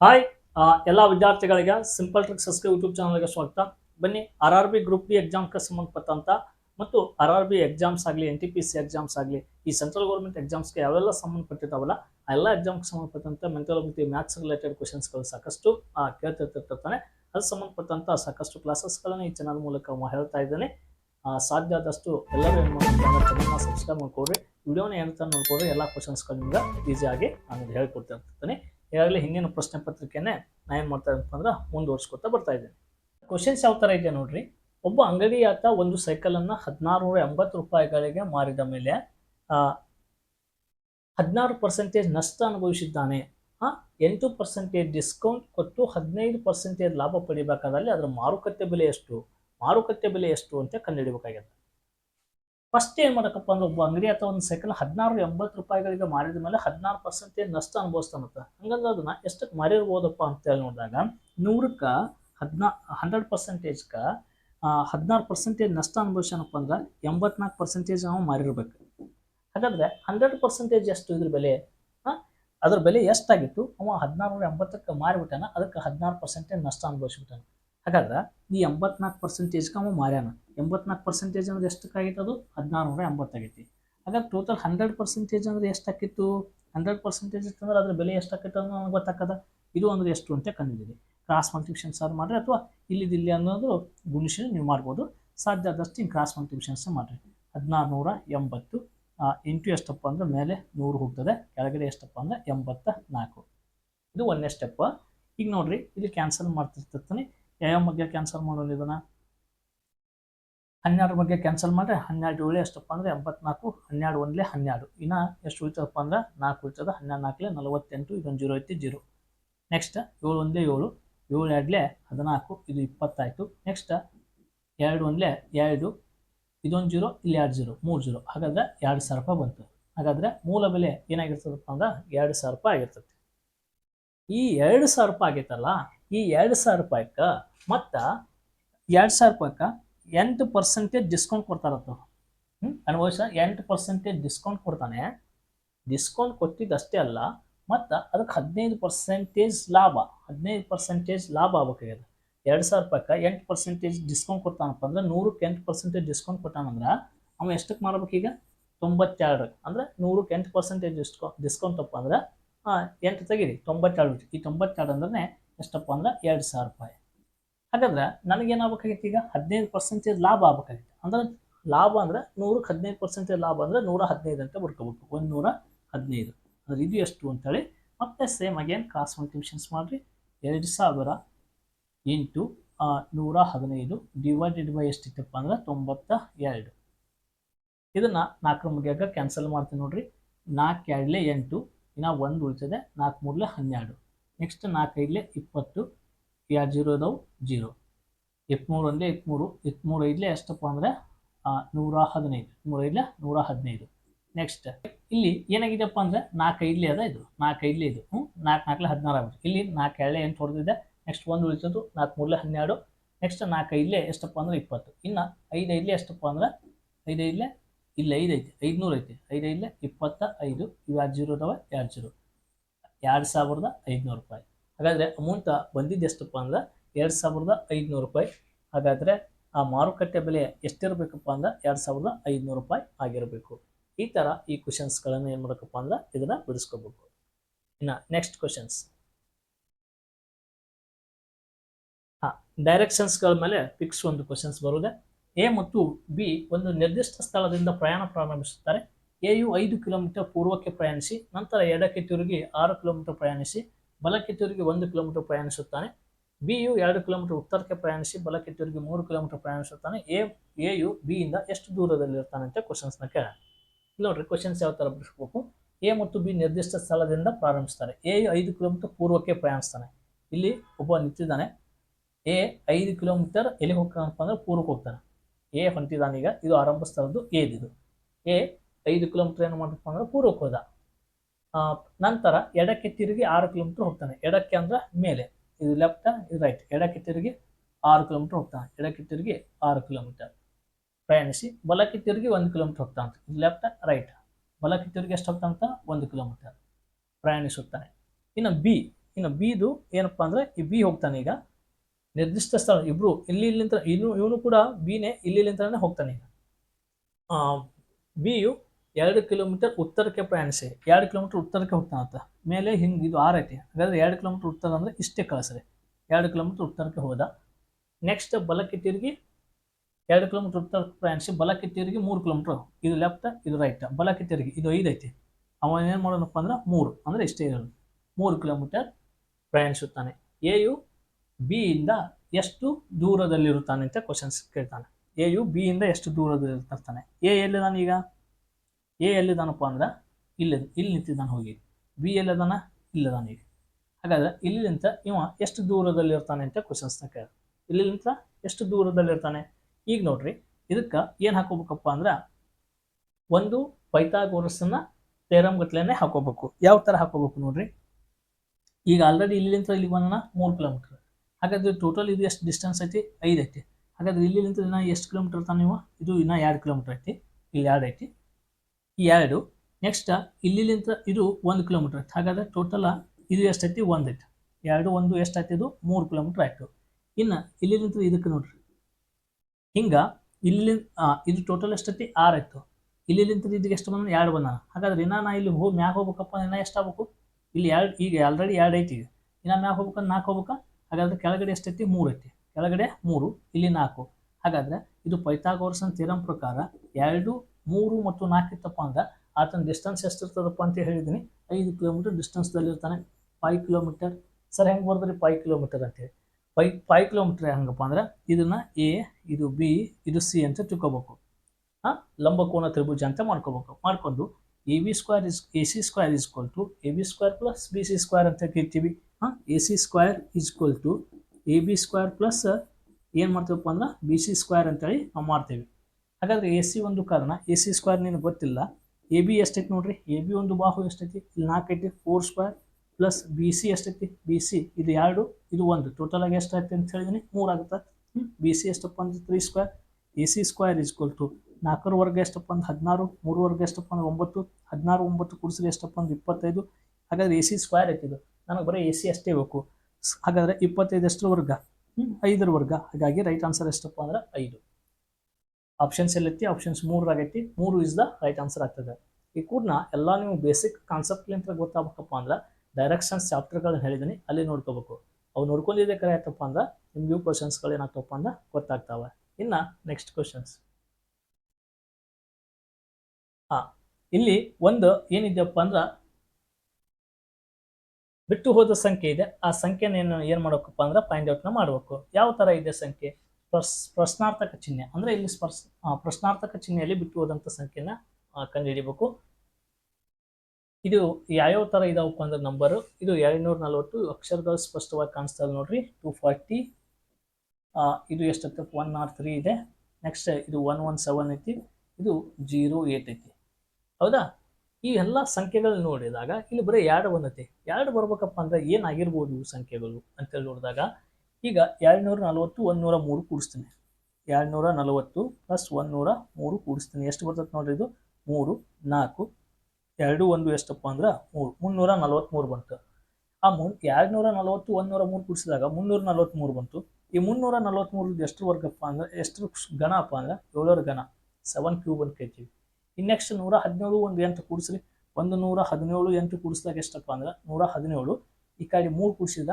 Hi ಎಲ್ಲ ವಿದ್ಯಾರ್ಥಿಗಳಿಗೆ simple tricks YouTube ಚಾನಲ್ಗೆ ಸ್ವಾಗತ. ಬನ್ನಿ R R B group B ಎಕ್ಸಾಮ್ಗೆ ಸಂಬಂಧಪಟ್ಟಂತ ಮತ್ತು ಆರ್ ಆರ್ ಬಿ ಎಕ್ಸಾಮ್ಸ್ ಆಗಲಿ N T P C exams ಆಗಲಿ, ಈ ಸೆಂಟ್ರಲ್ ಗೌರ್ಮೆಂಟ್ ಎಕ್ಸಾಮ್ಸ್ಗೆ ಯಾವೆಲ್ಲ ಸಂಬಂಧಪಟ್ಟಿರ್ತಾವಲ್ಲ ಆ ಎಲ್ಲ ಎಕ್ಸಾಮ್ಗೆ ಸಂಬಂಧಪಟ್ಟಂತೆ ಮೆಂಟಲ್ ಮ್ಯಾಥ್ಸ್ ರಿಲೇಟೆಡ್ ಕ್ವಶನ್ಸ್ಗಳು ಸಾಕಷ್ಟು ಕೇಳ್ತಿರ್ತಿರ್ತಾನೆ ಅದು ಸಂಬಂಧಪಟ್ಟಂತ ಸಾಕಷ್ಟು ಕ್ಲಾಸಸ್ಗಳನ್ನು ಈ ಚಾನಲ್ ಮೂಲಕ ಹೇಳ್ತಾ ಇದ್ದೇನೆ. ಸಾಧ್ಯ ಆದಷ್ಟು ಎಲ್ಲರೂ ಏನು ಮಾಡ್ತಾರೆ ಚಾನಲ್ನ ಸಬ್ಸ್ಕ್ರೈಬ್ ಮಾಡ್ಕೊಡ್ರಿ ವಿಡಿಯೋನ ಏನಂತ ನೋಡ್ಕೊಡ್ರಿ ಎಲ್ಲ ಕ್ವಶನ್ಸ್ಗಳು ನಿಮ್ಗೆ ಈಸಿಯಾಗಿ ನಾನು ಹೇಳ್ಕೊಡ್ತಾ ಇರ್ತೀನಿ ಈಗಾಗಲೇ ಹಿಂದಿನ ಪ್ರಶ್ನೆ ಪತ್ರಿಕೆನೇ ನಾ ಏನು ಮಾಡ್ತಾ ಇದ್ದಪ್ಪ ಅಂದ್ರೆ ಮುಂದುವರ್ಸ್ಕೊತಾ ಬರ್ತಾ ಇದ್ದೇನೆ. ಕ್ವಶನ್ಸ್ ಯಾವ ಥರ ಇದೆ ನೋಡ್ರಿ? ಒಬ್ಬ ಅಂಗಡಿಯಾತ ಒಂದು ಸೈಕಲನ್ನು ಹದಿನಾರು ನೂರ ಎಂಬತ್ತು ರೂಪಾಯಿಗಳಿಗೆ ಮಾರಿದ ಮೇಲೆ ಹದಿನಾರು ಪರ್ಸೆಂಟೇಜ್ ನಷ್ಟ ಅನುಭವಿಸಿದ್ದಾನೆ. ಆ, ಎಂಟು ಪರ್ಸೆಂಟೇಜ್ ಡಿಸ್ಕೌಂಟ್ ಕೊಟ್ಟು ಹದಿನೈದು ಪರ್ಸೆಂಟೇಜ್ ಲಾಭ ಪಡಿಬೇಕಾದಲ್ಲಿ ಅದರ ಮಾರುಕಟ್ಟೆ ಬೆಲೆ ಎಷ್ಟು? ಮಾರುಕಟ್ಟೆ ಬೆಲೆ ಎಷ್ಟು ಅಂತ ಕಂಡುಹಿಡಬೇಕಾಗಿದೆ ಫಸ್ಟ್ ಏನು ಮಾಡಬೇಕಪ್ಪ ಅಂದ್ರೆ ಒಬ್ಬ ಅಂಗಡಿ ಅಥವಾ ಒಂದು ಸೈಕಲ್ ಹದಿನಾರು ಎಂಬತ್ತು ರೂಪಾಯಿಗಳಿಗೆ ಮಾರಿದ ಮೇಲೆ ಹದಿನಾರು ಪರ್ಸೆಂಟೇಜ್ ನಷ್ಟ ಅನುಭವಿಸ್ತಾನಂತ ಹಂಗಂದ್ರೆ ಅದನ್ನ ಎಷ್ಟಕ್ಕೆ ಮಾರಿರ್ಬೋದಪ್ಪ ಅಂತೇಳಿ ನೋಡಿದಾಗ ನೂರಕ್ಕೆ ಹದಿನಾ ಹಂಡ್ರೆಡ್ ಪರ್ಸೆಂಟೇಜ್ಗೆ ಹದಿನಾರು ಪರ್ಸೆಂಟೇಜ್ ನಷ್ಟ ಅನುಭವಿಸ್ಯಾನಪ್ಪ ಅಂದ್ರೆ ಎಂಬತ್ನಾಲ್ಕು ಪರ್ಸೆಂಟೇಜ್ ನಾವು ಮಾರಿರ್ಬೇಕು. ಹಾಗಾದ್ರೆ ಹಂಡ್ರೆಡ್ ಪರ್ಸೆಂಟೇಜ್ ಎಷ್ಟು ಇದ್ರ ಬೆಲೆ? ಅದ್ರ ಬೆಲೆ ಎಷ್ಟಾಗಿತ್ತು? ಅವ ಹದಿನಾರು ನೂರ ಎಂಬತ್ತಕ್ಕೆ ಮಾರಿಬಿಟ್ಟಾನ ಅದಕ್ಕೆ ಹದಿನಾರು ಪರ್ಸೆಂಟೇಜ್ ನಷ್ಟ ಅನುಭವಿಸ್ಬಿಟ್ಟಾನ ಹಾಗಾದ್ರೆ ಈ ಎಂಬತ್ನಾಲ್ಕು ಪರ್ಸೆಂಟೇಜ್ಗೆ ಅವ ಮಾರ್ಯಾನ. ಎಂಬತ್ನಾಲ್ಕು ಪರ್ಸೆಂಟೇಜ್ ಅಂದ್ರೆ ಎಷ್ಟಕ್ಕಾಗಿತ್ತು ಅದು? ಹದಿನಾರು ನೂರ ಎಂಬತ್ತಾಗೈತಿ ಹಾಗಾದ್ರೆ ಟೋಟಲ್ ಹಂಡ್ರೆಡ್ ಪರ್ಸೆಂಟೇಜ್ ಅಂದ್ರೆ ಎಷ್ಟಾಕಿತ್ತು ಹಂಡ್ರೆಡ್ ಪರ್ಸೆಂಟೇಜ್ ಇತ್ತಂದ್ರೆ ಅದ್ರ ಬೆಲೆ ಎಷ್ಟಾಕಿತ್ತು ಅನ್ನೋ ನನಗೆ ಗೊತ್ತಾಕದ ಇದು ಅಂದ್ರೆ ಎಷ್ಟು ಅಂತ ಕಂಡಿದ್ದೀವಿ ಕ್ರಾಸ್ ಮಲ್ಟಿಪ್ಷನ್ ಸರ್ ಮಾಡಿರಿ ಅಥವಾ ಇಲ್ಲಿ ಇಲ್ಲಿ ಅನ್ನೋದು ಗುಣಿಸಿ ನೀವು ಮಾಡ್ಬೋದು. ಸಾಧ್ಯ ಆದಷ್ಟು ಹಿಂಗೆ ಕ್ರಾಸ್ ಮಲ್ಟಿಪ್ಷನ್ಸ್ ಮಾಡಿರಿ. ಹದಿನಾರು ನೂರ ಎಂಬತ್ತು ಎಂಟು ಎಷ್ಟಪ್ಪ ಅಂದ್ರೆ ಮೇಲೆ ನೂರು ಹೋಗ್ತದೆ. ಕೆಳಗಡೆ ಎಷ್ಟಪ್ಪ ಅಂದ್ರೆ ಎಂಬತ್ತ ನಾಲ್ಕು. ಇದು ಒಂದನೇ ಸ್ಟೆಪ್ ಈಗ ನೋಡ್ರಿ, ಇಲ್ಲಿ ಕ್ಯಾನ್ಸಲ್ ಮಾಡ್ತಿರ್ತಾನೆ. ಯಾವ ಬಗ್ಗೆ ಕ್ಯಾನ್ಸಲ್ ಮಾಡೋದು ಇದನ್ನ? ಹನ್ನೆರಡು ಬಗ್ಗೆ ಕ್ಯಾನ್ಸಲ್ ಮಾಡಿದ್ರೆ ಹನ್ನೆರಡು ಏಳು ಎಷ್ಟಪ್ಪ ಅಂದ್ರೆ ಎಂಬತ್ನಾಲ್ಕು, ಹನ್ನೆರಡು ಒಂದ್ಲೆ ಹನ್ನೆರಡು. ಇನ್ನು ಎಷ್ಟು ಉಳಿತದಪ್ಪ ಅಂದ್ರೆ ನಾಲ್ಕು ಉಳಿತದ ಹನ್ನೆರಡು ನಾಲ್ಕಲೆ ನಲವತ್ತೆಂಟು, ಇದೊಂದು ಜೀರೋ ಐತಿ, ಜೀರೋ. ನೆಕ್ಸ್ಟ್ ಏಳು ಒಂದೇ ಏಳು ಏಳು ಎರಡಲೆ ಹದಿನಾಲ್ಕು, ಇದು ಇಪ್ಪತ್ತಾಯಿತು. ನೆಕ್ಸ್ಟ್ ಎರಡು ಒಂದ್ಲೆ ಎರಡು, ಇದೊಂದು ಜೀರೋ, ಇಲ್ಲಿ ಎರಡು ಜೀರೋ, ಮೂರು ಜೀರೋ. ಹಾಗಾದ್ರೆ ಎರಡು ಸಾವಿರ ರೂಪಾಯಿ ಬಂತು. ಹಾಗಾದ್ರೆ ಮೂಲ ಬೆಲೆ ಏನಾಗಿರ್ತದಪ್ಪ ಅಂದ್ರೆ ಎರಡು ಸಾವಿರ ರೂಪಾಯಿ ಆಗಿರ್ತದೆ ಈ ಎರಡು ಸಾವಿರ ರೂಪಾಯಿ ಆಗೈತಲ್ಲ ಈ ಎರಡು ಸಾವಿರ ರೂಪಾಯಿಗೆ ಮತ್ತು ಎರಡು ಸಾವಿರ ರೂಪಾಯಿಗೆ ಎಂಟು ಪರ್ಸೆಂಟೇಜ್ ಡಿಸ್ಕೌಂಟ್ ಕೊಡ್ತಾರತ್ತು ಹ್ಞೂ ಅನುಭವಿಸ ಎಂಟು ಪರ್ಸೆಂಟೇಜ್ ಡಿಸ್ಕೌಂಟ್ ಕೊಡ್ತಾನೆ. ಡಿಸ್ಕೌಂಟ್ ಕೊಟ್ಟಿದ್ದು ಅಷ್ಟೇ ಅಲ್ಲ, ಮತ್ತು ಅದಕ್ಕೆ ಹದಿನೈದು ಪರ್ಸೆಂಟೇಜ್ ಲಾಭ, ಹದಿನೈದು ಪರ್ಸೆಂಟೇಜ್ ಲಾಭ ಆಗ್ಬೇಕಾಗ್ಯದ. ಎರಡು ಸಾವಿರ ರೂಪಾಯಿಗೆ ಎಂಟು ಪರ್ಸೆಂಟೇಜ್ ಡಿಸ್ಕೌಂಟ್ ಕೊಡ್ತಾನಪ್ಪ ಅಂದ್ರೆ ನೂರಕ್ಕೆ ಎಂಟು ಪರ್ಸೆಂಟೇಜ್ ಡಿಸ್ಕೌಂಟ್ ಕೊಟ್ಟಾನಂದ್ರೆ ಅವ ಎಷ್ಟಕ್ಕೆ ಮಾಡ್ಬೇಕೀಗ ತೊಂಬತ್ತೆರಡು. ಅಂದರೆ ನೂರಕ್ಕೆ ಎಂಟು ಪರ್ಸೆಂಟೇಜ್ ಡಿಸ್ಕೌ ಡಿಸ್ಕೌಂಟ್ ಅಪ್ಪ ಅಂದ್ರೆ ಎಂಟು ತೆಗೀರಿ, ತೊಂಬತ್ತೆರಡು ಈ ತೊಂಬತ್ತೆರಡು ಅಂದ್ರೆ ಎಷ್ಟಪ್ಪ ಅಂದ್ರೆ ಎರಡು ಸಾವಿರ ರೂಪಾಯಿ. ಹಾಗಾದ್ರೆ ನನಗೇನಾಗಬೇಕಾಗಿತ್ತು ಈಗ? ಹದಿನೈದು ಪರ್ಸೆಂಟೇಜ್ ಲಾಭ ಆಗ್ಬೇಕಾಗಿತ್ತು. ಅಂದ್ರೆ ಲಾಭ ಅಂದ್ರೆ ನೂರಕ್ಕೆ ಹದಿನೈದು ಪರ್ಸೆಂಟೇಜ್ ಲಾಭ ಅಂದ್ರೆ ನೂರ ಹದಿನೈದು ಅಂತ ಬರ್ಕೋಬೇಕು ಒಂದು ನೂರ ಹದಿನೈದು. ಅಂದ್ರೆ ಇದು ಎಷ್ಟು ಅಂತೇಳಿ ಮತ್ತೆ ಸೇಮ್ ಅಗೇನ್ ಕಾಸ್ ಮಲ್ಟಿಪ್ಷನ್ಸ್ ಮಾಡಿರಿ. ಎರಡು ಸಾವಿರ ಇಂಟು ನೂರ ಹದಿನೈದು ಡಿವೈಡೆಡ್ ಬೈ ಎಷ್ಟಿತ್ತಪ್ಪ ಅಂದ್ರೆ ತೊಂಬತ್ತ ಎರಡು. ಇದನ್ನ ನಾಲ್ಕರ ಮುಗಿಯಾಗ ಕ್ಯಾನ್ಸಲ್ ಮಾಡ್ತೀನಿ ನೋಡ್ರಿ. ನಾಲ್ಕು ಎರಡಲೇ ಎಂಟು, ಇನ್ನು ಒಂದು ಉಳಿತದೆ. ನಾಲ್ಕು ಮೂರಲೆ ಹನ್ನೆರಡು. ನೆಕ್ಸ್ಟ್ ನಾಲ್ಕೈದಲೆ ಇಪ್ಪತ್ತು ಎರಡು ಜೀರೋ ಇದಾವೆ, ಜೀರೋ. ಇಪ್ಪತ್ತ್ಮೂರು ಒಂದೇ ಇಪ್ಪತ್ತ್ಮೂರು ಇಪ್ಪತ್ತ್ಮೂರು ಐದಲೇ ಎಷ್ಟಪ್ಪ ಅಂದರೆ ನೂರ ಹದಿನೈದು. ಮೂರೈದಲೆ ನೂರ ಹದಿನೈದು. ನೆಕ್ಸ್ಟ್ ಇಲ್ಲಿ ಏನಾಗಿದೆಪ್ಪ ಅಂದರೆ ಐದ್ಲೆ ಅದ ಇದು ನಾಲ್ಕು ಐದಲೇ ಇದು. ಹ್ಞೂ ನಾಲ್ಕು ನಾಲ್ಕಲೆ ಹದಿನಾರು ಆಗುತ್ತೆ ಇಲ್ಲಿ ನಾಲ್ಕು ಎರಡೇ ಎಂಟು ಹೊಡೆದಿದೆ ನೆಕ್ಸ್ಟ್ ಒಂದು ಉಳಿಸೋದು ನಾಲ್ಕು ಮೂರಲೆ ಹನ್ನೆರಡು. ನೆಕ್ಸ್ಟ್ ನಾಲ್ಕು ಐದಲೇ ಎಷ್ಟಪ್ಪ ಅಂದ್ರೆ, ಇಪ್ಪತ್ತು. ಇನ್ನು ಐದು ಐದಲೇ ಎಷ್ಟಪ್ಪ ಅಂದ್ರೆ ಐದು ಇಲ್ಲಿ ಐದು ಐತೆ ಐದುನೂರು ಐತೆ ಐದು ಐದಲೇ ಇಪ್ಪತ್ತ ಐದು ಇವು ಎರಡು ಜೀರೋ ಅದಾವೆ ಎರಡು ಜೀರೋ. ಎರಡು ಸಾವಿರದ ಐದುನೂರು ರೂಪಾಯಿ. ಹಾಗಾದರೆ ಅಮೌಂಟ್ ಬಂದಿದ್ದೆಷ್ಟಪ್ಪ ಅಂದ್ರೆ ಎರಡು ಸಾವಿರದ ಐದುನೂರು ರೂಪಾಯಿ. ಹಾಗಾದರೆ ಆ ಮಾರುಕಟ್ಟೆ ಬೆಲೆ ಎಷ್ಟಿರಬೇಕಪ್ಪ ಅಂದ್ರೆ ಎರಡು ಸಾವಿರದ ಐದುನೂರು ರೂಪಾಯಿ ಆಗಿರಬೇಕು. ಈ ಥರ ಈ ಕ್ವಶನ್ಸ್ಗಳನ್ನು ಏನು ಮಾಡಬೇಕಪ್ಪ ಅಂದ್ರೆ ಇದನ್ನು ಬಿಡಿಸ್ಕೋಬೇಕು. ಇನ್ನು ನೆಕ್ಸ್ಟ್ ಕ್ವಶನ್ಸ್ ಹಾಂ ಡೈರೆಕ್ಷನ್ಸ್ಗಳ ಮೇಲೆ ಫಿಕ್ಸ್ ಒಂದು ಕ್ವಶನ್ಸ್ ಬರುವುದೇ ಎ ಮತ್ತು ಬಿ ಒಂದು ನಿರ್ದಿಷ್ಟ ಸ್ಥಳದಿಂದ ಪ್ರಯಾಣ ಪ್ರಾರಂಭಿಸುತ್ತಾರೆ. ಎಯು ಐದು ಕಿಲೋಮೀಟರ್ ಪೂರ್ವಕ್ಕೆ ಪ್ರಯಾಣಿಸಿ, ನಂತರ ಎಡಕ್ಕೆ ತಿರುಗಿ ಆರು ಕಿಲೋಮೀಟರ್ ಪ್ರಯಾಣಿಸಿ, ಬಲಕ್ಕೆ ತಿರುಗಿ ಒಂದು ಕಿಲೋಮೀಟರ್ ಪ್ರಯಾಣಿಸುತ್ತಾನೆ. ಬಿ ಯು ಎರಡು ಕಿಲೋಮೀಟರ್ ಉತ್ತರಕ್ಕೆ ಪ್ರಯಾಣಿಸಿ, ಬಲಕ್ಕೆ ತಿರುಗಿ ಮೂರು ಕಿಲೋಮೀಟರ್ ಪ್ರಯಾಣಿಸುತ್ತಾನೆ. ಎ ಯು ಬಿಯಿಂದ ಎಷ್ಟು ದೂರದಲ್ಲಿರ್ತಾನೆ ಅಂತ ಕ್ವಶನ್ಸ್ನ ಕೇಳ ನೋಡ್ರಿ ಕ್ವಶನ್ಸ್ ಯಾವ ಥರ ಬಿಡಿಸ್ಬೇಕು? ಎ ಮತ್ತು ಬಿ ನಿರ್ದಿಷ್ಟ ಸ್ಥಳದಿಂದ ಪ್ರಾರಂಭಿಸ್ತಾರೆ. ಎ ಐದು ಕಿಲೋಮೀಟರ್ ಪೂರ್ವಕ್ಕೆ ಪ್ರಯಾಣಿಸ್ತಾನೆ. ಇಲ್ಲಿ ಒಬ್ಬ ನಿಂತಿದ್ದಾನೆ. ಎ ಐದು ಕಿಲೋಮೀಟರ್ ಎಲ್ಲಿ ಹೋಗ್ತಾನಪ್ಪ ಅಂದ್ರೆ ಪೂರ್ವಕ್ಕೆ ಹೋಗ್ತಾನೆ. ಎ ಈಗ. ಇದು ಆರಂಭ ಸ್ಥಳದ್ದು. ಎದಿದು. ಎ ಐದು ಕಿಲೋಮೀಟರ್ ಏನು ಮಾಡಪ್ಪ ಅಂದ್ರೆ ಪೂರ್ವಕ್ಕೆ ಹೋದ. ನಂತರ ಎಡಕ್ಕೆ ತಿರುಗಿ ಆರು ಕಿಲೋಮೀಟರ್ ಹೋಗ್ತಾನೆ. ಎಡಕ್ಕೆ ಅಂದ್ರೆ ಮೇಲೆ. ಇದು ಲೆಫ್ಟ್ ಇದು ರೈಟ್ ಎಡಕ್ಕೆ ತಿರುಗಿ ಆರು ಕಿಲೋಮೀಟರ್ ಹೋಗ್ತಾನೆ. ಎಡಕ್ಕೆ ತಿರುಗಿ ಆರು ಕಿಲೋಮೀಟರ್ ಪ್ರಯಾಣಿಸಿ, ಬಲಕ್ಕೆ ತಿರುಗಿ ಒಂದು ಕಿಲೋಮೀಟರ್ ಹೋಗ್ತಾನೆ. ಇದು ಲೆಫ್ಟ್ ರೈಟ್ ಬಲಕ್ಕೆ ತಿರುಗಿ ಎಷ್ಟು ಹೋಗ್ತಾನಂತ ಒಂದು ಕಿಲೋಮೀಟರ್ ಪ್ರಯಾಣಿಸುತ್ತಾನೆ ಇನ್ನು ಬಿ, ಇನ್ನು ಬಿದು ಏನಪ್ಪಾ ಅಂದ್ರೆ ಈ ಬಿ ಹೋಗ್ತಾನೆ ಈಗ. ನಿರ್ದಿಷ್ಟ ಸ್ಥಳ, ಇಬ್ರು ಇಲ್ಲಿ ಇಲ್ಲಿಂದ ಇನ್ನು ಇವನು ಕೂಡ ಬಿನೇ ಇಲ್ಲಿ ಇಲ್ಲಿಂದನೇ ಹೋಗ್ತಾನೆ ಈಗ. ಬಿಯು ಎರಡು ಕಿಲೋಮೀಟರ್ ಉತ್ತರಕ್ಕೆ ಪ್ರಯಾಣಿಸಿ, ಎರಡು ಕಿಲೋಮೀಟರ್ ಉತ್ತರಕ್ಕೆ ಹೋಗ್ತಾನಂತ ಮೇಲೆ ಹಿಂಗೆ ಇದು ಆರ್ ಐತಿ. ಹಾಗಾದ್ರೆ ಎರಡು ಕಿಲೋಮೀಟರ್ ಉತ್ತರ ಅಂದರೆ ಇಷ್ಟೇ ಕಳಿಸ್ರಿ. ಎರಡು ಕಿಲೋಮೀಟರ್ ಉತ್ತರಕ್ಕೆ ಹೋದ. ನೆಕ್ಸ್ಟ್ ಬಲಕ್ಕೆ ತಿರುಗಿ, ಎರಡು ಕಿಲೋಮೀಟರ್ ಉತ್ತರಕ್ಕೆ ಪ್ರಯಾಣಿಸಿ, ಬಲಕ್ಕೆ ತಿರುಗಿ ಮೂರು ಕಿಲೋಮೀಟರ್ ಇದು ಲೆಫ್ಟ್ ಇದು ರೈಟ್ ಬಲಕ್ಕೆ ತಿರುಗಿ, ಇದು ಐದು ಐತಿ. ಅವ ಏನು ಮಾಡೋಣಪ್ಪ ಅಂದ್ರೆ ಮೂರು, ಅಂದರೆ ಇಷ್ಟೇ ಇರೋದು. ಮೂರು ಕಿಲೋಮೀಟರ್ ಪ್ರಯಾಣಿಸುತ್ತಾನೆ. ಎ ಯು ಬಿ ಇಂದ ಎಷ್ಟು ದೂರದಲ್ಲಿರುತ್ತಾನೆ ಅಂತ ಕ್ವಶನ್ಸ್ ಕೇಳ್ತಾನೆ. ಎ ಯು ಬಿ ಇಂದ ಎಷ್ಟು ದೂರದಲ್ಲಿರ್ತಾನೆ. ಎ ಎಲ್ಲಿ ಈಗ? ಎ ಎಲ್ಲಿದಾನಪ್ಪ ಅಂದ್ರೆ ಇಲ್ಲಿ ಇಲ್ಲಿ ನಿಂತಿದ್ದಾನೆ ಹೋಗಿ. ಬಿ ಎಲ್ಲಿದಾನ ಇಲ್ಲದಾನ ಈಗ ಹಾಗಾದ್ರೆ ಇಲ್ಲಿಂದ ಇವ ಎಷ್ಟು ದೂರದಲ್ಲಿ ಇರ್ತಾನೆ ಅಂತ ಕ್ವಶನ್ಸ್ನ ಕೇಳ ಇಲ್ಲಿಂದ ಎಷ್ಟು ದೂರದಲ್ಲಿ ಇರ್ತಾನೆ ಈಗ ನೋಡ್ರಿ, ಇದಕ್ಕೆ ಏನು ಹಾಕೋಬೇಕಪ್ಪ ಅಂದ್ರೆ ಒಂದು ಪೈತಾಗೋರಸನ್ನ ತೇರಂ ಗತ್ಲೇನೆ ಹಾಕೋಬೇಕು. ಯಾವ ಥರ ಹಾಕೋಬೇಕು ನೋಡ್ರಿ? ಈಗ ಆಲ್ರೆಡಿ ಇಲ್ಲಿಂದ ಇಲ್ಲಿ ಬಂದನ ಮೂರು ಕಿಲೋಮೀಟರ್ ಹಾಗಾದ್ರೆ ಟೋಟಲ್ ಇದು ಎಷ್ಟು ಡಿಸ್ಟೆನ್ಸ್ ಐತಿ? ಐದು ಐತಿ. ಹಾಗಾದ್ರೆ ಇಲ್ಲಿಂದ ಇನ್ನ ಎಷ್ಟು ಕಿಲೋಮೀಟರ್ ಇರ್ತಾನೆ ನೀವು ಇದು ಇನ್ನೂ ಎರಡು ಕಿಲೋಮೀಟರ್ ಐತಿ. ಇಲ್ಲಿ ಎರಡು ಐತಿ. ಎರಡು ನೆಕ್ಸ್ಟ್ ಇಲ್ಲಿಂದ ಇದು ಒಂದು ಕಿಲೋಮೀಟರ್ ಆಯ್ತು. ಹಾಗಾದ್ರೆ ಟೋಟಲ್ ಇದು ಎಷ್ಟೈತಿ ಒಂದು ಐತೆ ಎರಡು, ಒಂದು ಎಷ್ಟಾಯ್ತು ಇದು? ಮೂರು ಕಿಲೋಮೀಟರ್ ಆಯ್ತು. ಇನ್ನು ಇಲ್ಲಿಂದ ಇದಕ್ಕೆ ನೋಡ್ರಿ. ಹಿಂಗ ಇಲ್ಲಿ ಇದು ಟೋಟಲ್ ಎಷ್ಟೈತಿ ಆರು ಆಯ್ತು. ಇಲ್ಲಿಂದ ಇದಕ್ಕೆ ಎಷ್ಟು ಬಂದ ಎರಡು ಬಂದಾನ. ಹಾಗಾದ್ರೆ ಇನ್ನ ನಾ ಇಲ್ಲಿ ಹೋಗಿ ಮ್ಯಾಗ ಹೋಗ್ಬೇಕಪ್ಪ ಇನ್ನ ಎಷ್ಟಾಗಬೇಕು ಇಲ್ಲಿ ಎರಡು, ಈಗ ಆಲ್ರೆಡಿ ಎರಡು ಐತಿ ಈಗ. ಇನ್ನ ಮ್ಯಾಗ ಹೋಗ್ಬೇಕಂದ್ರೆ ನಾಲ್ಕು ಹೋಗ್ಬೇಕಾ? ಹಾಗಾದ್ರೆ ಕೆಳಗಡೆ ಎಷ್ಟೈತಿ ಮೂರು ಐತಿ. ಕೆಳಗಡೆ ಮೂರು, ಇಲ್ಲಿ ನಾಲ್ಕು. ಹಾಗಾದ್ರೆ ಇದು ಪೈತಾಗೋರ್ಸನ್ ತೀರಂ ಪ್ರಕಾರ ಎರಡು ಮೂರು ಮತ್ತು ನಾಲ್ಕು ಇತ್ತಪ್ಪ ಅಂದ್ರೆ ಆತನ ಡಿಸ್ಟೆನ್ಸ್ ಎಷ್ಟಿರ್ತದಪ್ಪ ಅಂತ ಹೇಳಿದ್ದೀನಿ. ಐದು ಕಿಲೋಮೀಟರ್ ಡಿಸ್ಟೆನ್ಸ್ದಲ್ಲಿ ಇರ್ತಾನೆ ಫೈವ್ ಕಿಲೋಮೀಟರ್ ಸರ್ ಹೆಂಗೆ ಬರ್ದ್ರಿ ಫೈವ್ ಕಿಲೋಮೀಟರ್ ಅಂತೇಳಿ ಫೈ ಫೈವ್ ಕಿಲೋಮೀಟರ್ ಹೆಂಗಪ್ಪ ಅಂದ್ರೆ ಇದನ್ನ ಎ ಇದು ಬಿ ಇದು ಸಿ ಅಂತ ತಿಳ್ಕೊಬೇಕು. ಹಾಂ? ಲಂಬಕೋನ ತ್ರಿಭುಜ ಅಂತ ಮಾಡ್ಕೋಬೇಕು. ಮಾಡ್ಕೊಂಡು A B square is A C square equal to A B square plus B C square ಅಂತ ಕೇಳ್ತೀವಿ ಹಾಂ? A C square equal to A B square plus ಏನು ಮಾಡ್ತೀವಪ್ಪ ಅಂದ್ರೆ ಬಿ ಸಿ ಸ್ಕ್ವೇರ್ ಅಂತೇಳಿ ನಾವು ಮಾಡ್ತೀವಿ. ಹಾಗಾದ್ರೆ ಎ ಸಿ ಒಂದು ಕಾರಣ, ಎ ಸಿ ಸ್ಕ್ವೇರ್ ನಿನಗೆ ಗೊತ್ತಿಲ್ಲ. ಎ ಬಿ ಎಷ್ಟೈತಿ ನೋಡ್ರಿ? ಎ ಬಿ ಒಂದು ಬಾಹು ಎಷ್ಟೈತಿ? ಇಲ್ಲಿ ನಾಲ್ಕು ಐತಿ, four square plus B C ಎಷ್ಟೈತಿ? ಬಿ ಸಿ, ಇದು ಎರಡು, ಇದು ಒಂದು. ಟೋಟಲ್ ಆಗಿ ಎಷ್ಟಾಯ್ತು ಅಂತ ಹೇಳಿದೀನಿ, ಮೂರು ಆಗುತ್ತೆ? ಬಿ ಸಿ ಎಷ್ಟಪ್ಪ ಅಂದ್ರೆ three square A C square is equal to ನಾಲ್ಕರ ವರ್ಗ ಎಷ್ಟಪ್ಪ ಅಂದ್ರೆ ಹದಿನಾರು, ಮೂರು ವರ್ಗ ಎಷ್ಟಪ್ಪ ಅಂದ್ರೆ ಒಂಬತ್ತು, ಹದಿನಾರು, ಒಂಬತ್ತು ಕೂಡಿಸಿದ್ರೆ ಎಷ್ಟಪ್ಪ ಅಂದ್ರೆ ಇಪ್ಪತ್ತೈದು. ಹಾಗಾದ್ರೆ ಎ ಸಿ ಸ್ಕ್ವೇರ್ ಐತಿದು ನನಗೆ ಬರೀ ಎ ಸಿ ಅಷ್ಟೇ ಬೇಕು. ಹಾಗಾದ್ರೆ ಇಪ್ಪತ್ತೈದು ಎಷ್ಟರ ವರ್ಗ? ಹ್ಞೂ ಐದರ ವರ್ಗ. ಹಾಗಾಗಿ ರೈಟ್ ಆನ್ಸರ್ ಎಷ್ಟಪ್ಪ ಅಂದ್ರೆ ಐದು. ಆಪ್ಷನ್ಸ್ ಎಲ್ಲೈತಿ ಆಪ್ಷನ್ಸ್ ಮೂರಾಗೈತಿ ಮೂರು ಇಸ್ ದ ರೈಟ್ ಆನ್ಸರ್ ಆಗ್ತದೆ. ಈ ಕೂಡ ಎಲ್ಲ ನೀವು ಬೇಸಿಕ್ ಕಾನ್ಸೆಪ್ಟ್ಲಿಂತ ಗೊತ್ತಾಗಬೇಕಪ್ಪ ಅಂದ್ರೆ ಡೈರೆಕ್ಷನ್ಸ್ ಚಾಪ್ಟರ್ಗಳನ್ನ ಹೇಳಿದ್ದೀನಿ ಅಲ್ಲಿ ನೋಡ್ಕೋಬೇಕು. ಅವು ನೋಡ್ಕೊಂಡಿದ್ದೆ ಕರೆ ಆಯ್ತಪ್ಪ ಅಂದ್ರೆ ನಿಮ್ಗೆ ಕ್ವಶನ್ಸ್ಗಳು ಏನಾಗ್ತಪ್ಪ ಅಂದ್ರೆ ಗೊತ್ತಾಗ್ತಾವೆ. ಇನ್ನ ನೆಕ್ಸ್ಟ್ ಕ್ವಶನ್ಸ್ ಹಾಂ ಇಲ್ಲಿ ಒಂದು ಏನಿದೆಯಪ್ಪ ಅಂದ್ರೆ ಬಿಟ್ಟು ಹೋದ ಸಂಖ್ಯೆ ಇದೆ. ಆ ಸಂಖ್ಯೆನ ಏನು, ಏನ್ ಮಾಡ್ಬೇಕಪ್ಪ ಅಂದ್ರೆ ಫೈಂಡ್ ಔಟ್ನ ಮಾಡಬೇಕು. ಯಾವ ತರ ಇದೆ ಸಂಖ್ಯೆ? ಪ್ರಸ್, ಪ್ರಶ್ನಾರ್ಥಕ ಚಿಹ್ನೆ. ಅಂದರೆ ಇಲ್ಲಿ ಸ್ಪರ್ಶ ಪ್ರಶ್ನಾರ್ಥಕ ಚಿಹ್ನೆಯಲ್ಲಿ ಬಿಟ್ಟು ಹೋದಂಥ ಸಂಖ್ಯೆನ ಕಂಡುಹಿಡಿಬೇಕು ಇದು ಯಾವ್ಯಾವ ಥರ ಇದಾವಪ್ಪ ಅಂದ್ರೆ ನಂಬರು ಇದು ಎರಡ್ನೂರ ನಲವತ್ತು ಅಕ್ಷರಗಳು ಸ್ಪಷ್ಟವಾಗಿ ಕಾಣಿಸ್ತಾ ಇದೆ ನೋಡ್ರಿ. ಟೂ ಫಾರ್ಟಿ ಇದು ಎಷ್ಟೈತೆ ಒನ್ ನಾಟ್ ತ್ರೀ ಇದೆ. ನೆಕ್ಸ್ಟ್ ಇದು ಒನ್ ಒನ್ ಸೆವೆನ್ ಐತಿ. ಇದು ಜೀರೋ ಏಟ್ ಐತಿ. ಹೌದಾ? ಈ ಎಲ್ಲ ಸಂಖ್ಯೆಗಳು ನೋಡಿದಾಗ ಇಲ್ಲಿ ಬರೀ ಎರಡು ಬಂದೈತಿ ಎರಡು ಬರ್ಬೇಕಪ್ಪ ಅಂದ್ರೆ ಏನಾಗಿರ್ಬೋದು ಸಂಖ್ಯೆಗಳು ಅಂತೇಳಿ ನೋಡಿದಾಗ ಈಗ ಎರಡ್ನೂರ ನಲವತ್ತು, ಒಂದುನೂರ ಮೂರು ಕೂಡಿಸ್ತೀನಿ. ಎರಡುನೂರ ನಲವತ್ತು ಪ್ಲಸ್ ಒಂದುನೂರ ಮೂರು ಕೂಡಿಸ್ತೀನಿ. ಎಷ್ಟು ಬರ್ತದೆ ನೋಡ್ರಿ ಇದು? ಮೂರು, ನಾಲ್ಕು, ಎರಡು, ಒಂದು ಎಷ್ಟಪ್ಪ ಅಂದ್ರೆ ಮೂರು. ಮುನ್ನೂರ ನಲವತ್ತ್ಮೂರು ಬಂತು. ಆ ಮುನ್ ಎರಡ್ನೂರ ನಲವತ್ತು ಒಂದೂರ ಮೂರು ಕೂಡಿಸಿದಾಗ ಮುನ್ನೂರ ನಲವತ್ತ್ಮೂರು ಬಂತು. ಈ ಮುನ್ನೂರ ನಲವತ್ತ್ಮೂರು ಎಷ್ಟು ವರ್ಗಪ್ಪ ಅಂದ್ರೆ, ಎಷ್ಟು ಗಣ ಅಪ್ಪ ಅಂದ್ರೆ? ಏಳರ ಗಣ ಸೆವೆನ್ ಕ್ಯೂಬ್ ಅಂತ ಕೇಳ್ತೀವಿ ಇನ್ನು ನೆಕ್ಸ್ಟ್ ನೂರ ಹದಿನೇಳು, ಒಂದು ಎಂಟು ಕೂಡಿಸ್ರಿ. ಒಂದು ನೂರ ಹದಿನೇಳು, ಎಂಟು ಕೂಡಿಸಿದಾಗ ಎಷ್ಟಪ್ಪ ಅಂದ್ರೆ? ನೂರ ಹದಿನೇಳು. ಈ ಕಡೆ ಮೂರು ಕೂಡಿಸಿದ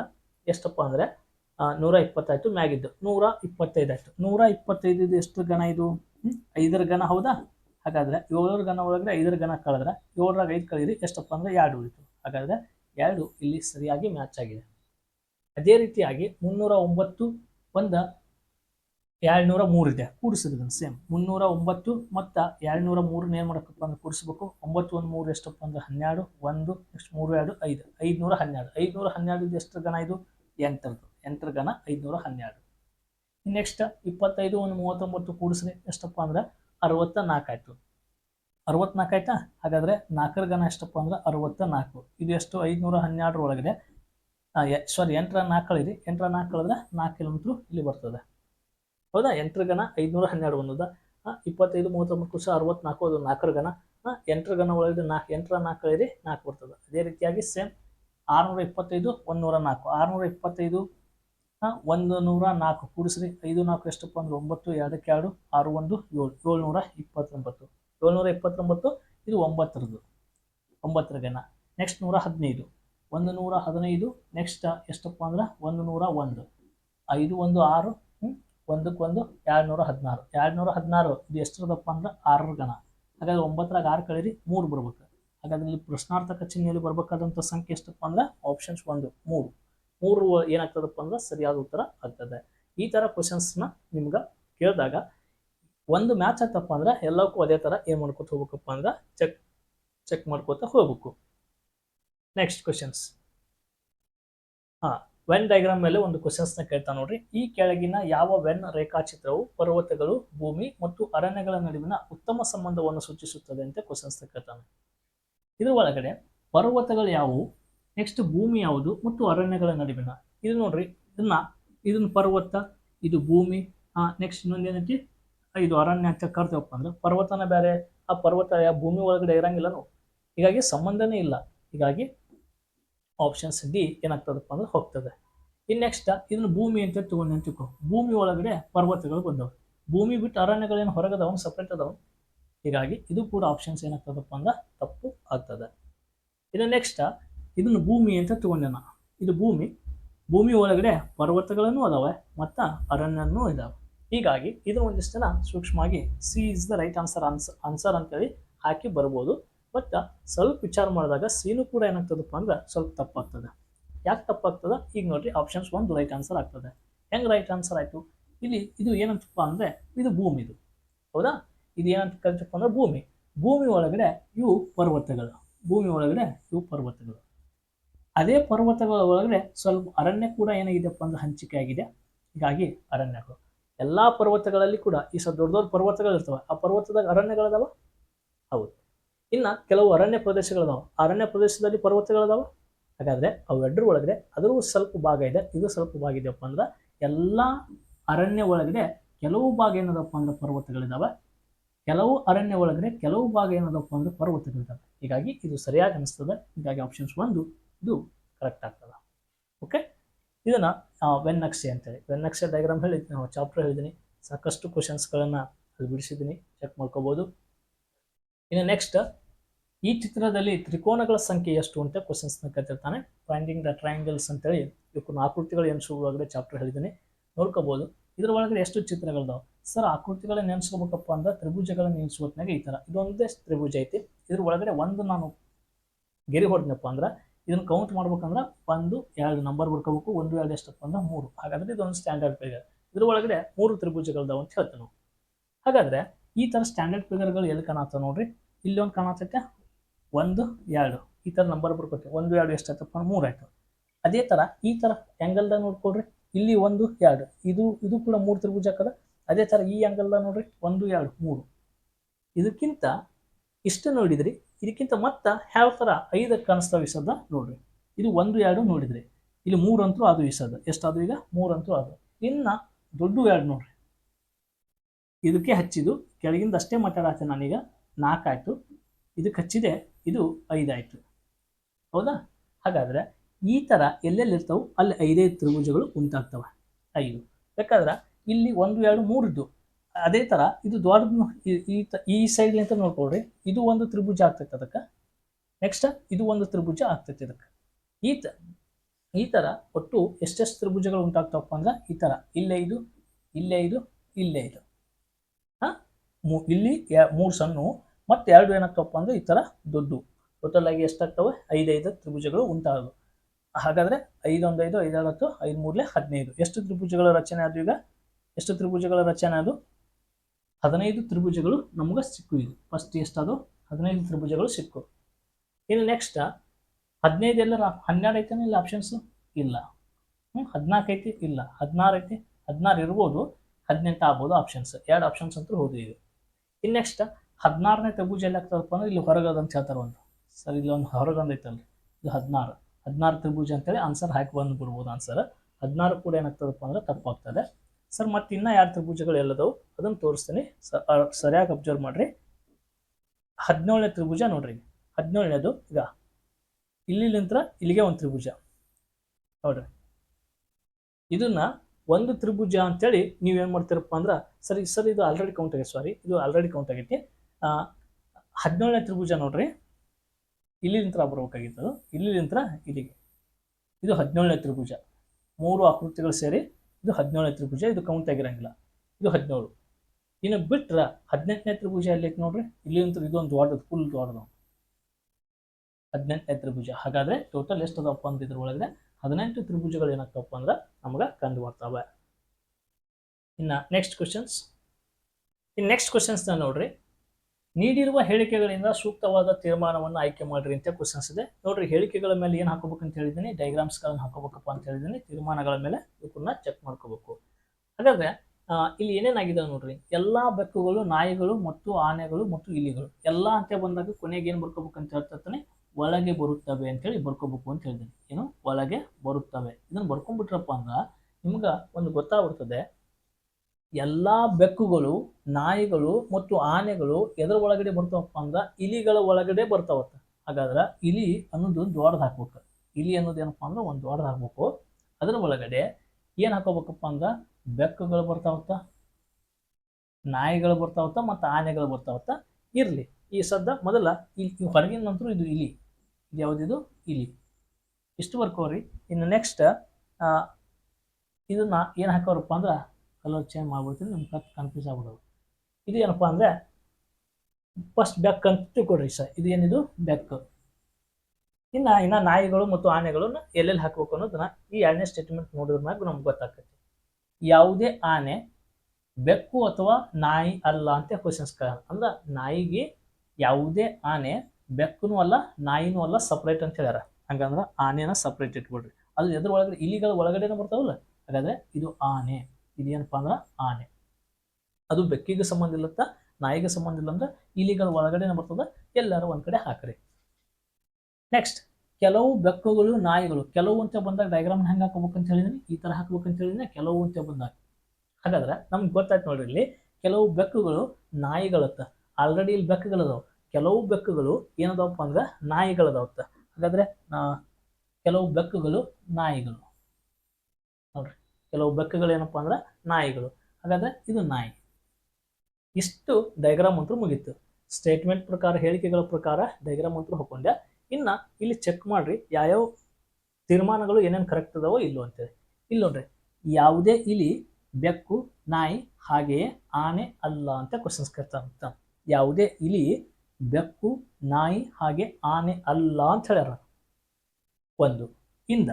ಎಷ್ಟಪ್ಪ ಅಂದ್ರೆ ನೂರ ಇಪ್ಪತ್ತಾಯ್ತು, ಮ್ಯಾಗಿದ್ದು ನೂರ ಇಪ್ಪತ್ತೈದು ಅಷ್ಟು ನೂರ ಇಪ್ಪತ್ತೈದು ಎಷ್ಟು ಗಣ ಇದು? ಐದರ ಗಣ ಹೌದಾ? ಹಾಗಾದ್ರೆ ಏಳರ ಗಣ ಒಳಗಡೆ ಐದರ ಗಣ ಕಳೆದ್ರೆ ಏಳರಾಗ ಐದು ಕಳೀರಿ ಎಷ್ಟಪ್ಪ ಅಂದರೆ ಎರಡು ಉಳಿತು. ಹಾಗಾದ್ರೆ ಎರಡು ಇಲ್ಲಿ ಸರಿಯಾಗಿ ಮ್ಯಾಚ್ ಆಗಿದೆ. ಅದೇ ರೀತಿಯಾಗಿ ಮುನ್ನೂರ ಒಂಬತ್ತು ಒಂದ ಮೂರು ಇದೆ ಕೂಡಿಸಿದ್ರು ಸೇಮ್ ಮುನ್ನೂರ ಒಂಬತ್ತು ಮತ್ತು ಎರಡ್ನೂರ ಮೂರನ್ನ ಏನು ಮಾಡಬೇಕಪ್ಪ ಅಂದ್ರೆ ಕೂಡಿಸ್ಬೇಕು? ಒಂಬತ್ತು, ಒಂದು, ಮೂರು ಎಷ್ಟಪ್ಪ ಅಂದ್ರೆ ಹನ್ನೆರಡು, ಒಂದು, ಎಷ್ಟು? ಮೂರು, ಎರಡು, ಐದು. ಐದುನೂರ ಹನ್ನೆರಡು. ಐದುನೂರ ಹನ್ನೆರಡು ಇದು ಎಷ್ಟು ಗಣ ಇದು? ಎಂಟರದು ಎಂಟರ ಘನ ಐದುನೂರ ಹನ್ನೆರಡು. ನೆಕ್ಸ್ಟ್ ಇಪ್ಪತ್ತೈದು, ಒಂದು ಮೂವತ್ತೊಂಬತ್ತು ಕೂಡಿಸ್ರಿ ಎಷ್ಟಪ್ಪ ಅಂದ್ರೆ ಅರವತ್ತ ನಾಲ್ಕಾಯ್ತು ಆಯಿತು. ಅರವತ್ನಾಲ್ಕು ಆಯ್ತಾ? ಹಾಗಾದರೆ ನಾಲ್ಕರ ಗಣ ಎಷ್ಟಪ್ಪ ಅಂದ್ರೆ ಅರವತ್ತ ನಾಲ್ಕು ಇದು ಎಷ್ಟು? ಐದುನೂರ ಹನ್ನೆರಡರ ಒಳಗಡೆ ಸಾರಿ ಎಂಟರ ನಾಲ್ಕು ಕಳೀರಿ ಎಂಟರ ನಾಲ್ಕು ಕಳೆದ್ರೆ ನಾಲ್ಕು ಕಿಲೋಮೀಟ್ರ್ ಇಲ್ಲಿ ಬರ್ತದೆ. ಹೌದಾ? ಎಂಟರ ಗಣ ಐದುನೂರ ಹನ್ನೆರಡು ಬಂದದ ಇಪ್ಪತ್ತೈದು, ಮೂವತ್ತೊಂಬತ್ತು ಕುಶ ಅರವತ್ನಾಲ್ಕು ಅದು ನಾಲ್ಕರ ಗಣ. ಎಂಟರ ಗಣ ಒಳಗಡೆ ನಾಲ್ಕು ಎಂಟರ ನಾಲ್ಕು ಕಳೀರಿ ನಾಲ್ಕು ಬರ್ತದೆ. ಅದೇ ರೀತಿಯಾಗಿ ಸೇಮ್ ಆರುನೂರ ಇಪ್ಪತ್ತೈದು ಒಂದು ನೂರ ನಾಲ್ಕು. ಆರುನೂರ ಇಪ್ಪತ್ತೈದು ಒಂದು ನೂರ ನಾಲ್ಕು. ಕೂಡಿಸ್ರಿ. ಐದು, ನಾಲ್ಕು, ಎಷ್ಟಪ್ಪ ಅಂದ್ರೆ ಒಂಬತ್ತು, ಎರಡಕ್ಕೆ ಎರಡು, ಆರು, ಒಂದು, ಏಳು. ಏಳ್ನೂರ ಇಪ್ಪತ್ತೊಂಬತ್ತು. ಏಳ್ನೂರ ಇಪ್ಪತ್ತೊಂಬತ್ತು, ಇದು ಒಂಬತ್ತರದ್ದು ಒಂಬತ್ತರ ಗಣ ನೆಕ್ಸ್ಟ್ ನೂರ ಹದಿನೈದು. ಒಂದು ನೂರ ಹದಿನೈದು ನೆಕ್ಸ್ಟ್ ಎಷ್ಟಪ್ಪ ಅಂದ್ರೆ ಒಂದು ನೂರ ಒಂದು. ಐದು, ಒಂದು, ಆರು ಒಂದಕ್ಕೊಂದು ಎರಡು ನೂರ ಹದಿನಾರು. ಎರಡು ನೂರ ಹದಿನಾರು, ಇದು ಎಷ್ಟರದಪ್ಪ ಅಂದ್ರೆ ಆರರ ಗಣ ಹಾಗಾದ್ರೆ ಒಂಬತ್ತರಾಗ ಆರು ಕಳೀರಿ, ಮೂರು ಬರ್ಬೇಕು. ಹಾಗಾದ್ರೆ ಇಲ್ಲಿ ಪ್ರಶ್ನಾರ್ಥಕ ಚಿಹ್ನೆಯಲ್ಲಿ ಬರಬೇಕಾದಂಥ ಸಂಖ್ಯೆ ಎಷ್ಟಪ್ಪ ಅಂದ್ರೆ ಆಪ್ಷನ್ಸ್ ಒಂದು, ಮೂರು. ಮೂರು ಏನಾಗ್ತದಪ್ಪ ಅಂದ್ರೆ ಸರಿಯಾದ ಉತ್ತರ ಆಗ್ತದೆ. ಈ ಥರ ಕ್ವಶನ್ಸ್ನ ನಿಮ್ಗೆ ಕೇಳಿದಾಗ ಒಂದು ಮ್ಯಾಚ್ ಆಯ್ತಪ್ಪ ಅಂದ್ರೆ ಎಲ್ಲಕ್ಕೂ ಅದೇ ಥರ ಏನು ಮಾಡ್ಕೋತ ಹೋಗ್ಬೇಕಪ್ಪ ಅಂದ್ರೆ ಚೆಕ್ ಚೆಕ್ ಮಾಡ್ಕೋತ ಹೋಗ್ಬೇಕು. ನೆಕ್ಸ್ಟ್ ಕ್ವಶನ್ಸ್ ಹಾಂ ವೆನ್ ಡಯಾಗ್ರಾಮ್ ಮೇಲೆ ಒಂದು ಕ್ವಶನ್ಸ್ನ ಕೇಳ್ತಾ ನೋಡ್ರಿ. ಈ ಕೆಳಗಿನ ಯಾವ ವೆನ್ ರೇಖಾಚಿತ್ರವು ಪರ್ವತಗಳು, ಭೂಮಿ ಮತ್ತು ಅರಣ್ಯಗಳ ನಡುವಿನ ಉತ್ತಮ ಸಂಬಂಧವನ್ನು ಸೂಚಿಸುತ್ತದೆ ಅಂತ ಕ್ವಶನ್ಸ್ನ ಕೇಳ್ತಾನೆ. ಇದ್ರ ಒಳಗಡೆ ಪರ್ವತಗಳು ಯಾವುವು? ನೆಕ್ಸ್ಟ್ ಭೂಮಿ ಯಾವುದು? ಮತ್ತು ಅರಣ್ಯಗಳ ನಡುವಿನ. ಇದು ನೋಡ್ರಿ, ಇದನ್ನ ಇದನ್ನ ಪರ್ವತ, ಇದು ಭೂಮಿ ನೆಕ್ಸ್ಟ್ ಇನ್ನೊಂದು ಏನೈತಿ? ಇದು ಅರಣ್ಯ ಅಂತ ಕರ್ತೀವಪ್ಪ ಅಂದ್ರೆ ಪರ್ವತನ ಬೇರೆ ಆ ಪರ್ವತ ಭೂಮಿ ಒಳಗಡೆ ಇರಂಗಿಲ್ಲ ನಾವು. ಹೀಗಾಗಿ ಸಂಬಂಧನೇ ಇಲ್ಲ. ಹೀಗಾಗಿ ಆಪ್ಷನ್ಸ್ ಡಿ ಏನಾಗ್ತದಪ್ಪ ಅಂದ್ರೆ ಹೋಗ್ತದೆ. ಇನ್ನು ನೆಕ್ಸ್ಟ್ ಇದನ್ನ ಭೂಮಿ ಅಂತ ತಗೊಂಡು ಅಂತಿಕೋ ಭೂಮಿ ಒಳಗಡೆ ಪರ್ವತಗಳು ಬಂದವು. ಭೂಮಿ ಬಿಟ್ಟು ಅರಣ್ಯಗಳೇನು ಹೊರಗದವನು ಸಪ್ರೇಟ್ ಅದಾವ? ಹೀಗಾಗಿ ಇದು ಕೂಡ ಆಪ್ಷನ್ಸ್ ಏನಾಗ್ತದಪ್ಪ ಅಂದ್ರೆ ತಪ್ಪು ಆಗ್ತದೆ. ಇನ್ನು ನೆಕ್ಸ್ಟ್ ಇದನ್ನು ಭೂಮಿ ಅಂತ ತಗೊಂಡೆನ. ಇದು ಭೂಮಿ. ಭೂಮಿ ಒಳಗಡೆ ಪರ್ವತಗಳನ್ನು ಅದಾವೆ ಮತ್ತು ಅರಣ್ಯನೂ ಇದಾವೆ. ಹೀಗಾಗಿ ಇದು ಒಂದಿಷ್ಟು ಜನ ಸೂಕ್ಷ್ಮವಾಗಿ C is the right answer answer answer ಅಂತೇಳಿ ಹಾಕಿ ಬರ್ಬೋದು. ಬಟ್ ಸ್ವಲ್ಪ ವಿಚಾರ ಮಾಡಿದಾಗ ಸೀನು ಕೂಡ ಏನಾಗ್ತದಪ್ಪ ಅಂದ್ರೆ ಸ್ವಲ್ಪ ತಪ್ಪಾಗ್ತದೆ. ಯಾಕೆ ತಪ್ಪಾಗ್ತದೆ? ಈಗ ನೋಡ್ರಿ ಆಪ್ಷನ್ಸ್ ಒಂದು ರೈಟ್ ಆನ್ಸರ್ ಆಗ್ತದೆ. ಹೆಂಗೆ ರೈಟ್ ಆನ್ಸರ್ ಆಯಿತು? ಇಲ್ಲಿ ಇದು ಏನಂತಪ್ಪ ಅಂದರೆ ಇದು ಭೂಮಿ ಇದು. ಹೌದಾ? ಇದು ಏನಂತ ಕರಿತಪ್ಪ ಅಂದ್ರೆ ಭೂಮಿ. ಭೂಮಿ ಒಳಗಡೆ ಇವು ಪರ್ವತಗಳು. ಭೂಮಿ ಒಳಗಡೆ ಇವು ಪರ್ವತಗಳು. ಅದೇ ಪರ್ವತಗಳ ಒಳಗಡೆ ಸ್ವಲ್ಪ ಅರಣ್ಯ ಕೂಡ ಏನಾಗಿದೆಪ್ಪ ಅಂದ್ರೆ ಹಂಚಿಕೆ ಆಗಿದೆ. ಹೀಗಾಗಿ ಅರಣ್ಯಗಳು ಎಲ್ಲ ಪರ್ವತಗಳಲ್ಲಿ ಕೂಡ ಈ ಸ್ವಲ್ಪ ದೊಡ್ಡ ದೊಡ್ಡ ಪರ್ವತಗಳು ಇರ್ತವೆ. ಆ ಪರ್ವತದಾಗ ಅರಣ್ಯಗಳದಾವ? ಹೌದು. ಇನ್ನು ಕೆಲವು ಅರಣ್ಯ ಪ್ರದೇಶಗಳದಾವ. ಅರಣ್ಯ ಪ್ರದೇಶದಲ್ಲಿ ಪರ್ವತಗಳದಾವ? ಹಾಗಾದ್ರೆ ಅವೆರಡರ ಒಳಗಡೆ ಅದರೂ ಸ್ವಲ್ಪ ಭಾಗ ಇದೆ. ಇದು ಸ್ವಲ್ಪ ಭಾಗ ಇದೆಯಪ್ಪ ಅಂದ್ರೆ ಎಲ್ಲ ಅರಣ್ಯ ಒಳಗಡೆ ಕೆಲವು ಭಾಗ ಏನದಪ್ಪ ಅಂದ್ರೆ ಪರ್ವತಗಳಿದಾವೆ. ಕೆಲವು ಅರಣ್ಯ ಒಳಗಡೆ ಕೆಲವು ಭಾಗ ಏನದಪ್ಪ ಅಂದ್ರೆ ಪರ್ವತಗಳಿದಾವೆ. ಹೀಗಾಗಿ ಇದು ಸರಿಯಾಗಿ ಅನಿಸ್ತದೆ. ಹೀಗಾಗಿ ಆಪ್ಷನ್ಸ್ ಒಂದು ಇದು ಕರೆಕ್ಟ್ ಆಗ್ತದ. ಓಕೆ ಇದನ್ನ ವೆನ್ನಕ್ಷೆ ಅಂತೇಳಿ. ವೆನ್ನಕ್ಷೆ ಡಯಾಗ್ರಾಮ್ ಹೇಳಿ ನಾವು ಚಾಪ್ಟರ್ ಹೇಳಿದ್ದೀನಿ ಸಾಕಷ್ಟು ಕ್ವಶನ್ಸ್ಗಳನ್ನು ಅಲ್ಲಿ ಬಿಡಿಸಿದ್ದೀನಿ ಚೆಕ್ ಮಾಡ್ಕೋಬೋದು. ಇನ್ನು ನೆಕ್ಸ್ಟ್ ಈ ಚಿತ್ರದಲ್ಲಿ ತ್ರಿಕೋನಗಳ ಸಂಖ್ಯೆ ಎಷ್ಟು ಅಂತ ಕ್ವಶನ್ಸ್ನ ಕೇಳ್ತಿರ್ತಾನೆ. ಫೈಂಡಿಂಗ್ ದ ಟ್ರಯಾಂಗಲ್ಸ್ ಅಂತೇಳಿ ಇವಕ್ಕೂ ಆಕೃತಿಗಳು ಏನು ಒಳಗಡೆ ಚಾಪ್ಟರ್ ಹೇಳಿದ್ದೀನಿ ನೋಡ್ಕೋಬೋದು. ಇದ್ರ ಒಳಗಡೆ ಎಷ್ಟು ಚಿತ್ರಗಳಿದಾವೆ? ಸರ್ ಆಕೃತಿಗಳನ್ನ ನೆನೆಸ್ಕೋಬೇಕಪ್ಪ ಅಂದ್ರೆ ತ್ರಿಭುಜಗಳನ್ನ ನೆನೆಸುವತ್ನಾಗ ಈ ಥರ ಇದೊಂದೇ ತ್ರಿಭುಜ ಐತಿ. ಇದ್ರ ಒಳಗಡೆ ಒಂದು ನಾನು ಗೆರೆ ಹೊಡೆದ್ನಪ್ಪ ಅಂದ್ರೆ ಇದನ್ನ ಕೌಂಟ್ ಮಾಡ್ಬೇಕಂದ್ರೆ ಒಂದು, ಎರಡು ನಂಬರ್ ಬರ್ಕೋಬೇಕು ಒಂದು, ಎರಡು ಎಷ್ಟಪ್ಪ ಅಂದ್ರೆ ಮೂರು. ಹಾಗಾದ್ರೆ ಇದೊಂದು ಸ್ಟ್ಯಾಂಡರ್ಡ್ ಫಿಗರ್ ಇದ್ರ ಒಳಗಡೆ ಮೂರು ತ್ರಿಭುಜಗಳದಾವ ಅಂತ ಹೇಳ್ತೇವೆ ನಾವು. ಹಾಗಾದ್ರೆ ಈ ಥರ ಸ್ಟ್ಯಾಂಡರ್ಡ್ ಫಿಗರ್ಗಳು ಎಲ್ಲಿ ಕಾಣತ್ತ ನೋಡ್ರಿ? ಇಲ್ಲಿ ಒಂದು ಕಾಣತೈತೆ. ಒಂದು, ಎರಡು. ಈ ಥರ ನಂಬರ್ ಬರ್ಕೊತೀವಿ ಒಂದು, ಎರಡು ಎಷ್ಟಾಯ್ತಪ್ಪ ಮೂರು ಆಯ್ತು. ಅದೇ ಥರ ಈ ಥರ ಆ್ಯಂಗಲ್ದಾಗ ನೋಡ್ಕೊಡ್ರಿ ಇಲ್ಲಿ ಒಂದು, ಎರಡು. ಇದು ಇದು ಕೂಡ ಮೂರು ತ್ರಿಭುಜ ಹಾಕದ. ಅದೇ ಥರ ಈ ಆ್ಯಂಗಲ್ದಾಗ ನೋಡ್ರಿ. ಒಂದು, ಎರಡು, ಮೂರು. ಇದಕ್ಕಿಂತ ಇಷ್ಟು ನೋಡಿದ್ರಿ. ಇದಕ್ಕಿಂತ ಮತ್ತೆ ಯಾವ ಥರ ಐದಕ್ಕೆ ಕಾಣಿಸ್ತಾವ ಇಸದ ನೋಡ್ರಿ. ಇದು ಒಂದು, ಎರಡು ನೋಡಿದ್ರಿ. ಇಲ್ಲಿ ಮೂರಂತೂ ಅದು ಇಸದ ಎಷ್ಟಾದ್ರು ಈಗ? ಮೂರಂತೂ ಅದು. ಇನ್ನು ದೊಡ್ಡ ಎರಡು ನೋಡ್ರಿ. ಇದಕ್ಕೆ ಹಚ್ಚಿದ್ದು, ಕೆಳಗಿಂದ ಅಷ್ಟೇ ಮಾತಾಡತ್ತೆ ನಾನೀಗ. ನಾಲ್ಕಾಯಿತು ಇದಕ್ಕೆ ಹಚ್ಚಿದೆ, ಇದು ಐದಾಯಿತು ಹೌದಾ? ಹಾಗಾದ್ರೆ ಈ ಥರ ಎಲ್ಲೆಲ್ಲಿ ಇರ್ತಾವೆ ಅಲ್ಲಿ ಐದೈದು ತ್ರಿಭುಜಗಳು ಉಂಟಾಗ್ತವೆ. ಐದು. ಯಾಕಂದ್ರೆ ಇಲ್ಲಿ ಒಂದು, ಎರಡು, ಮೂರಿದ್ದು. ಅದೇ ಥರ ಇದು ದ್ವಾರದ ಈ ಈ ಸೈಡ್ಲಿಂತ ನೋಡ್ಕೊಳ್ರಿ. ಇದು ಒಂದು ತ್ರಿಭುಜ ಆಗ್ತೈತೆ ಅದಕ್ಕೆ. ನೆಕ್ಸ್ಟ್ ಇದು ಒಂದು ತ್ರಿಭುಜ ಆಗ್ತೈತೆ ಇದಕ್ಕೆ. ಈ ತ ಈ ಥರ ಒಟ್ಟು ಎಷ್ಟೆಷ್ಟು ತ್ರಿಭುಜಗಳು ಉಂಟಾಗ್ತಾವಪ್ಪ ಅಂದ್ರೆ ಈ ಥರ ಇಲ್ಲೇ ಇದು ಇಲ್ಲೇ ಇದು ಇಲ್ಲೇ ಇದು. ಹಾಂ? ಇಲ್ಲಿ ಮೂರು ಸಣ್ಣ, ಮತ್ತು ಎರಡು ಏನಾಗ್ತವಪ್ಪ ಅಂದ್ರೆ ಈ ಥರ ದೊಡ್ಡ. ಟೋಟಲ್ ಆಗಿ ಎಷ್ಟಾಗ್ತವೆ? ಐದೈದು ತ್ರಿಭುಜಗಳು ಉಂಟಾಗೋದು ಹಾಗಾದರೆ ಐದೊಂದು ಐದು ಐದಾರು ಹತ್ತು ಐದು ಮೂರಲೆ ಹದಿನೈದು. ಎಷ್ಟು ತ್ರಿಭುಜಗಳ ರಚನೆ ಅದು ಈಗ? ಎಷ್ಟು ತ್ರಿಭುಜಗಳ ರಚನೆ ಅದು ಹದಿನೈದು ತ್ರಿಭುಜಗಳು ನಮ್ಗೆ ಸಿಕ್ಕು ಇದು. ಫಸ್ಟ್ ಅದು? ಹದಿನೈದು ತ್ರಿಭುಜಗಳು ಸಿಕ್ಕು. ಇನ್ನು ನೆಕ್ಸ್ಟ್ ಹದಿನೈದು ಎಲ್ಲರ ಹನ್ನೆರಡು ಐತೇನೆ ಇಲ್ಲ ಆಪ್ಷನ್ಸು ಇಲ್ಲ. ಹ್ಞೂ ಹದಿನಾಲ್ಕು ಐತಿ? ಇಲ್ಲ. ಹದಿನಾರು ಐತಿ? ಹದಿನಾರು ಇರ್ಬೋದು. ಹದಿನೆಂಟು ಆಗ್ಬೋದು ಆಪ್ಷನ್ಸ್ ಎರಡು ಆಪ್ಷನ್ಸ್ ಅಂತೂ ಹೌದು ಇದು ಇನ್ನು ನೆಕ್ಸ್ಟ್ ಹದಿನಾರನೇ ತ್ರಿಭುಜ ಎಲ್ಲ ಆಗ್ತದಪ್ಪ ಅಂದ್ರೆ ಇಲ್ಲಿ ಹೊರಗದ ಅಂತ ಹೇಳ್ತಾರೆ ಒಂದು. ಸರ್, ಇಲ್ಲಿ ಒಂದು ಹೊರಗಂದು ಐತಲ್ಲ ಇದು ಹದಿನಾರು. ಹದಿನಾರು ತ್ರಿಭುಜ ಅಂತೇಳಿ ಆನ್ಸರ್ ಹಾಕಿ ಬಂದು ಬಿಡ್ಬೋದು ಆನ್ಸರ್ ಹದಿನಾರು ಕೂಡ ಏನಾಗ್ತದಪ್ಪ ಅಂದ್ರೆ ತಪ್ಪಾಗ್ತದೆ. ಸರ್ ಮತ್ತೆ ಇನ್ನೂ ಯಾರು ತ್ರಿಭುಜಗಳು ಎಲ್ಲದವು? ಅದನ್ನು ತೋರಿಸ್ತೀನಿ. ಸರಿಯಾಗಿ ಅಬ್ಸರ್ವ್ ಮಾಡ್ರಿ. ಹದಿನೇಳನೇ ತ್ರಿಭುಜ ನೋಡ್ರಿ ಹದಿನೇಳನೇದು ಈಗ. ಇಲ್ಲಿಂತ್ರ ಇಲ್ಲಿಗೆ ಒಂದು ತ್ರಿಭುಜ. ನೋಡ್ರಿ ಇದನ್ನ ಒಂದು ತ್ರಿಭುಜ ಅಂತೇಳಿ ನೀವೇನು ಮಾಡ್ತೀರಪ್ಪ ಅಂದ್ರೆ, ಸರಿ, ಸರ್, ಇದು ಆಲ್ರೆಡಿ ಕೌಂಟ್ ಆಗೈತೆ ಸಾರಿ ಇದು ಆಲ್ರೆಡಿ ಕೌಂಟ್ ಆಗೈತಿ. ಹದಿನೇಳನೇ ತ್ರಿಭುಜ ನೋಡ್ರಿ. ಇಲ್ಲಿಂತ್ರ ಬರ್ಬೇಕಾಗಿತ್ತು ನಂತರ ಇಲ್ಲಿಗೆ. ಇದು ಹದಿನೇಳನೇ ತ್ರಿಭುಜ. ಮೂರು ಆಕೃತಿಗಳು ಸೇರಿ ಇದು ಹದಿನೇಳನೇ ತ್ರಿಭುಜ, ಇದು ಕೌಂಟ್ ಆಗಿರಂಗಿಲ್ಲ ಇದು ಹದಿನೇಳು. ಇನ್ನು ಬಿಟ್ರೆ ಹದಿನೆಂಟನೇ ತ್ರಿಭುಜ ಎಲ್ಲಿ ಐತೆ ನೋಡ್ರಿ? ಇದು ಇದೊಂದು ದೊಡ್ಡದು ಫುಲ್ ದೊಡ್ಡದು ಹದಿನೆಂಟನೇ ತ್ರಿಭುಜ. ಹಾಗಾದ್ರೆ ಟೋಟಲ್ ಎಷ್ಟು ಅದಪ್ಪ ಅಂತ ಇದ್ರ ಒಳಗಡೆ ಹದಿನೆಂಟು ತ್ರಿಭುಜಗಳು ಏನಾಗ್ತಪ್ಪ ಅಂದ್ರೆ ನಮಗೆ ಕಂಡು ಬರ್ತವೆ ಇನ್ನು ನೆಕ್ಸ್ಟ್ ಕ್ವಶನ್ಸ್ ಇನ್ನು ನೆಕ್ಸ್ಟ್ ಕ್ವಶನ್ಸ್ನ ನೋಡ್ರಿ. ನೀಡಿರುವ ಹೇಳಿಕೆಗಳಿಂದ ಸೂಕ್ತವಾದ ತೀರ್ಮಾನವನ್ನು ಆಯ್ಕೆ ಮಾಡ್ರಿ ಅಂತ ಕ್ವಶನ್ಸ್ ಇದೆ ನೋಡ್ರಿ, ಹೇಳಿಕೆಗಳ ಮೇಲೆ ಏನು ಹಾಕೋಬೇಕು ಅಂತ ಹೇಳಿದ್ದೀನಿ ಡೈಗ್ರಾಮ್ಸ್ಗಳನ್ನು ಹಾಕೋಬೇಕಪ್ಪ ಅಂತ ಹೇಳಿದ್ದೀನಿ, ತೀರ್ಮಾನಗಳ ಮೇಲೆ ಇವನ್ನ ಚೆಕ್ ಮಾಡ್ಕೋಬೇಕು. ಹಾಗಾದ್ರೆ ಇಲ್ಲಿ ಏನೇನಾಗಿದೆ ನೋಡ್ರಿ, ಎಲ್ಲಾ ಬೆಕ್ಕುಗಳು, ನಾಯಿಗಳು ಮತ್ತು ಆನೆಗಳು ಮತ್ತು ಇಲಿಗಳು, ಎಲ್ಲಾ ಅಂತ ಬಂದಾಗ ಕೊನೆಗೆ ಏನು ಬರ್ಕೋಬೇಕು ಅಂತ ಹೇಳ್ತಾನೆ ಒಳಗೆ ಬರುತ್ತವೆ ಅಂತೇಳಿ ಬರ್ಕೋಬೇಕು ಅಂತ ಹೇಳಿದ್ದೀನಿ. ಏನು? ಒಳಗೆ ಬರುತ್ತವೆ. ಇದನ್ನ ಬರ್ಕೊಂಡ್ಬಿಟ್ರಪ್ಪ ಅಂದ್ರೆ ನಿಮ್ಗೆ ಒಂದು ಗೊತ್ತಾಗ್ಬಿಡ್ತದೆ ಎಲ್ಲಾ ಬೆಕ್ಕುಗಳು, ನಾಯಿಗಳು ಮತ್ತು ಆನೆಗಳು ಎದರ ಒಳಗಡೆ ಬರ್ತಾವಪ್ಪ ಅಂದ್ರೆ ಇಲಿಗಳ ಒಳಗಡೆ ಬರ್ತಾವತ್ತ. ಹಾಗಾದ್ರೆ ಇಲಿ ಅನ್ನೋದು ದೊಡ್ಡದು ಹಾಕ್ಬೇಕು. ಇಲಿ ಅನ್ನೋದು ಏನಪ್ಪ ಅಂದ್ರೆ ಒಂದು ದೊಡ್ಡದು ಹಾಕ್ಬೇಕು. ಅದರ ಒಳಗಡೆ ಏನು ಹಾಕೋಬೇಕಪ್ಪ ಅಂದ್ರೆ ಬೆಕ್ಕುಗಳು ಬರ್ತಾವತ್ತ, ನಾಯಿಗಳು ಬರ್ತಾವತ್ತ ಮತ್ತು ಆನೆಗಳು ಬರ್ತಾವತ್ತ ಇರಲಿ. ಈ ಸದ್ದ ಮೊದಲ ಇಲ್ಲಿ ಹೊರಗಿನ ನಂತರ ಇದು ಇಲಿ. ಇದು ಯಾವುದಿದು? ಇಲಿ. ಇಷ್ಟು ಬರ್ಕೋರಿ. ಇನ್ನು ನೆಕ್ಸ್ಟ್ ಇದನ್ನ ಏನು ಹಾಕೋರಪ್ಪ ಅಂದ್ರೆ ಕಲರ್ ಚೇಂಜ್ ಮಾಡ್ಬಿಡ್ತೀನಿ, ನಿಮ್ಗೆ ಕನ್ಫ್ಯೂಸ್ ಆಗ್ಬಿಡೋದು. ಇದು ಏನಪ್ಪ ಅಂದರೆ ಫಸ್ಟ್ ಬೆಕ್ ಅಂತ ತಿಳ್ಕೊಡ್ರಿ ಸರ್ ಇದು ಏನಿದು? ಬೆಕ್ ಇನ್ನು ಇನ್ನು ನಾಯಿಗಳು ಮತ್ತು ಆನೆಗಳನ್ನು ಎಲ್ಲೆಲ್ಲಿ ಹಾಕ್ಬೇಕು ಅನ್ನೋದನ್ನ ಈ ಎರಡನೇ ಸ್ಟೇಟ್ಮೆಂಟ್ ನೋಡಿದ್ರ ಮ್ಯಾಗ ನಮ್ಗೆ ಗೊತ್ತಾಗ್ತೈತಿ. ಯಾವುದೇ ಆನೆ ಬೆಕ್ಕು ಅಥವಾ ನಾಯಿ ಅಲ್ಲ ಅಂತ ಕ್ವಶನ್ಸ್ ಅಂದ್ರೆ ನಾಯಿಗೆ ಯಾವುದೇ ಆನೆ ಬೆಕ್ಕುನೂ ಅಲ್ಲ, ನಾಯಿನೂ ಅಲ್ಲ ಸಪ್ರೇಟ್ ಅಂತ ಹೇಳ್ಯಾರ. ಹಂಗಂದ್ರೆ ಆನೆನ ಸಪ್ರೇಟ್ ಇಟ್ಬಿಡ್ರಿ. ಅದು ಎದ್ರ ಒಳಗಡೆ ಇಲಿಗಳ ಒಳಗಡೆನೇ ಬರ್ತಾವಲ್ಲ, ಹಾಗಾದ್ರೆ ಇದು ಆನೆ. ಇದು ಏನಪ್ಪಾ ಅಂದ್ರೆ ಆನೆ. ಅದು ಬೆಕ್ಕಿಗೆ ಸಂಬಂಧ ಇಲ್ಲತ್ತ, ನಾಯಿಗೆ ಸಂಬಂಧ ಇಲ್ಲ ಅಂದ್ರೆ ಇಲಿಗಳ ಒಳಗಡೆ ಬರ್ತದ, ಎಲ್ಲರೂ ಒಂದ್ ಕಡೆ ಹಾಕ್ರಿ. ನೆಕ್ಸ್ಟ್ ಕೆಲವು ಬೆಕ್ಕುಗಳು ನಾಯಿಗಳು, ಕೆಲವು ಅಂತ ಬಂದಾಗ ಡಯಾಗ್ರಾಮ್ ಹೆಂಗ್ ಹಾಕೋಬೇಕು ಅಂತ ಹೇಳಿದ್ರೆ ಈ ತರ ಹಾಕ್ಬೇಕು ಅಂತ ಹೇಳಿದ್ರೆ ಕೆಲವು ಅಂತ ಬಂದಾಗ. ಹಾಗಾದ್ರೆ ನಮ್ಗೆ ಗೊತ್ತಾಯ್ತು ನೋಡ್ರಿ ಇಲ್ಲಿ, ಕೆಲವು ಬೆಕ್ಕುಗಳು ನಾಯಿಗಳತ್ತ ಆಲ್ರೆಡಿ ಇಲ್ಲಿ ಬೆಕ್ಕುಗಳದಾವ ಕೆಲವು ಬೆಕ್ಕುಗಳು ಏನದಾವಪ್ಪ ಅಂದ್ರೆ ನಾಯಿಗಳದಾವತ್ತ. ಹಾಗಾದ್ರೆ ಕೆಲವು ಬೆಕ್ಕುಗಳು ನಾಯಿಗಳು. ಕೆಲವು ಬೆಕ್ಕುಗಳು ಏನಪ್ಪಾ ಅಂದ್ರೆ ನಾಯಿಗಳು. ಹಾಗಾದ್ರೆ ಇದು ನಾಯಿ. ಇಷ್ಟು ಡೈಗ್ರಾಮ್ ಅಂತೂ ಮುಗೀತು. ಸ್ಟೇಟ್ಮೆಂಟ್ ಪ್ರಕಾರ, ಹೇಳಿಕೆಗಳ ಪ್ರಕಾರ ಡೈಗ್ರಾಮ್ ಅಂತೂ ಹಾಕೊಂಡೆ ಇನ್ನ ಇಲ್ಲಿ ಚೆಕ್ ಮಾಡ್ರಿ ಯಾವ್ಯಾವ ತೀರ್ಮಾನಗಳು ಏನೇನು ಕರೆಕ್ಟ್ ಅದಾವೋ ಇಲ್ಲೋ ಅಂತೇಳಿ. ಇಲ್ಲಿ ನೋಡ್ರಿ, ಯಾವುದೇ ಇಲಿ, ಬೆಕ್ಕು, ನಾಯಿ ಹಾಗೆಯೇ ಆನೆ ಅಲ್ಲ ಅಂತ ಕ್ವಶನ್ಸ್ ಕೇಳ್ತಾ ಯಾವುದೇ ಇಲಿ, ಬೆಕ್ಕು, ನಾಯಿ ಹಾಗೆ ಆನೆ ಅಲ್ಲ ಅಂತ ಹೇಳ್ಯಾರ. ಒಂದು. ಇಂದ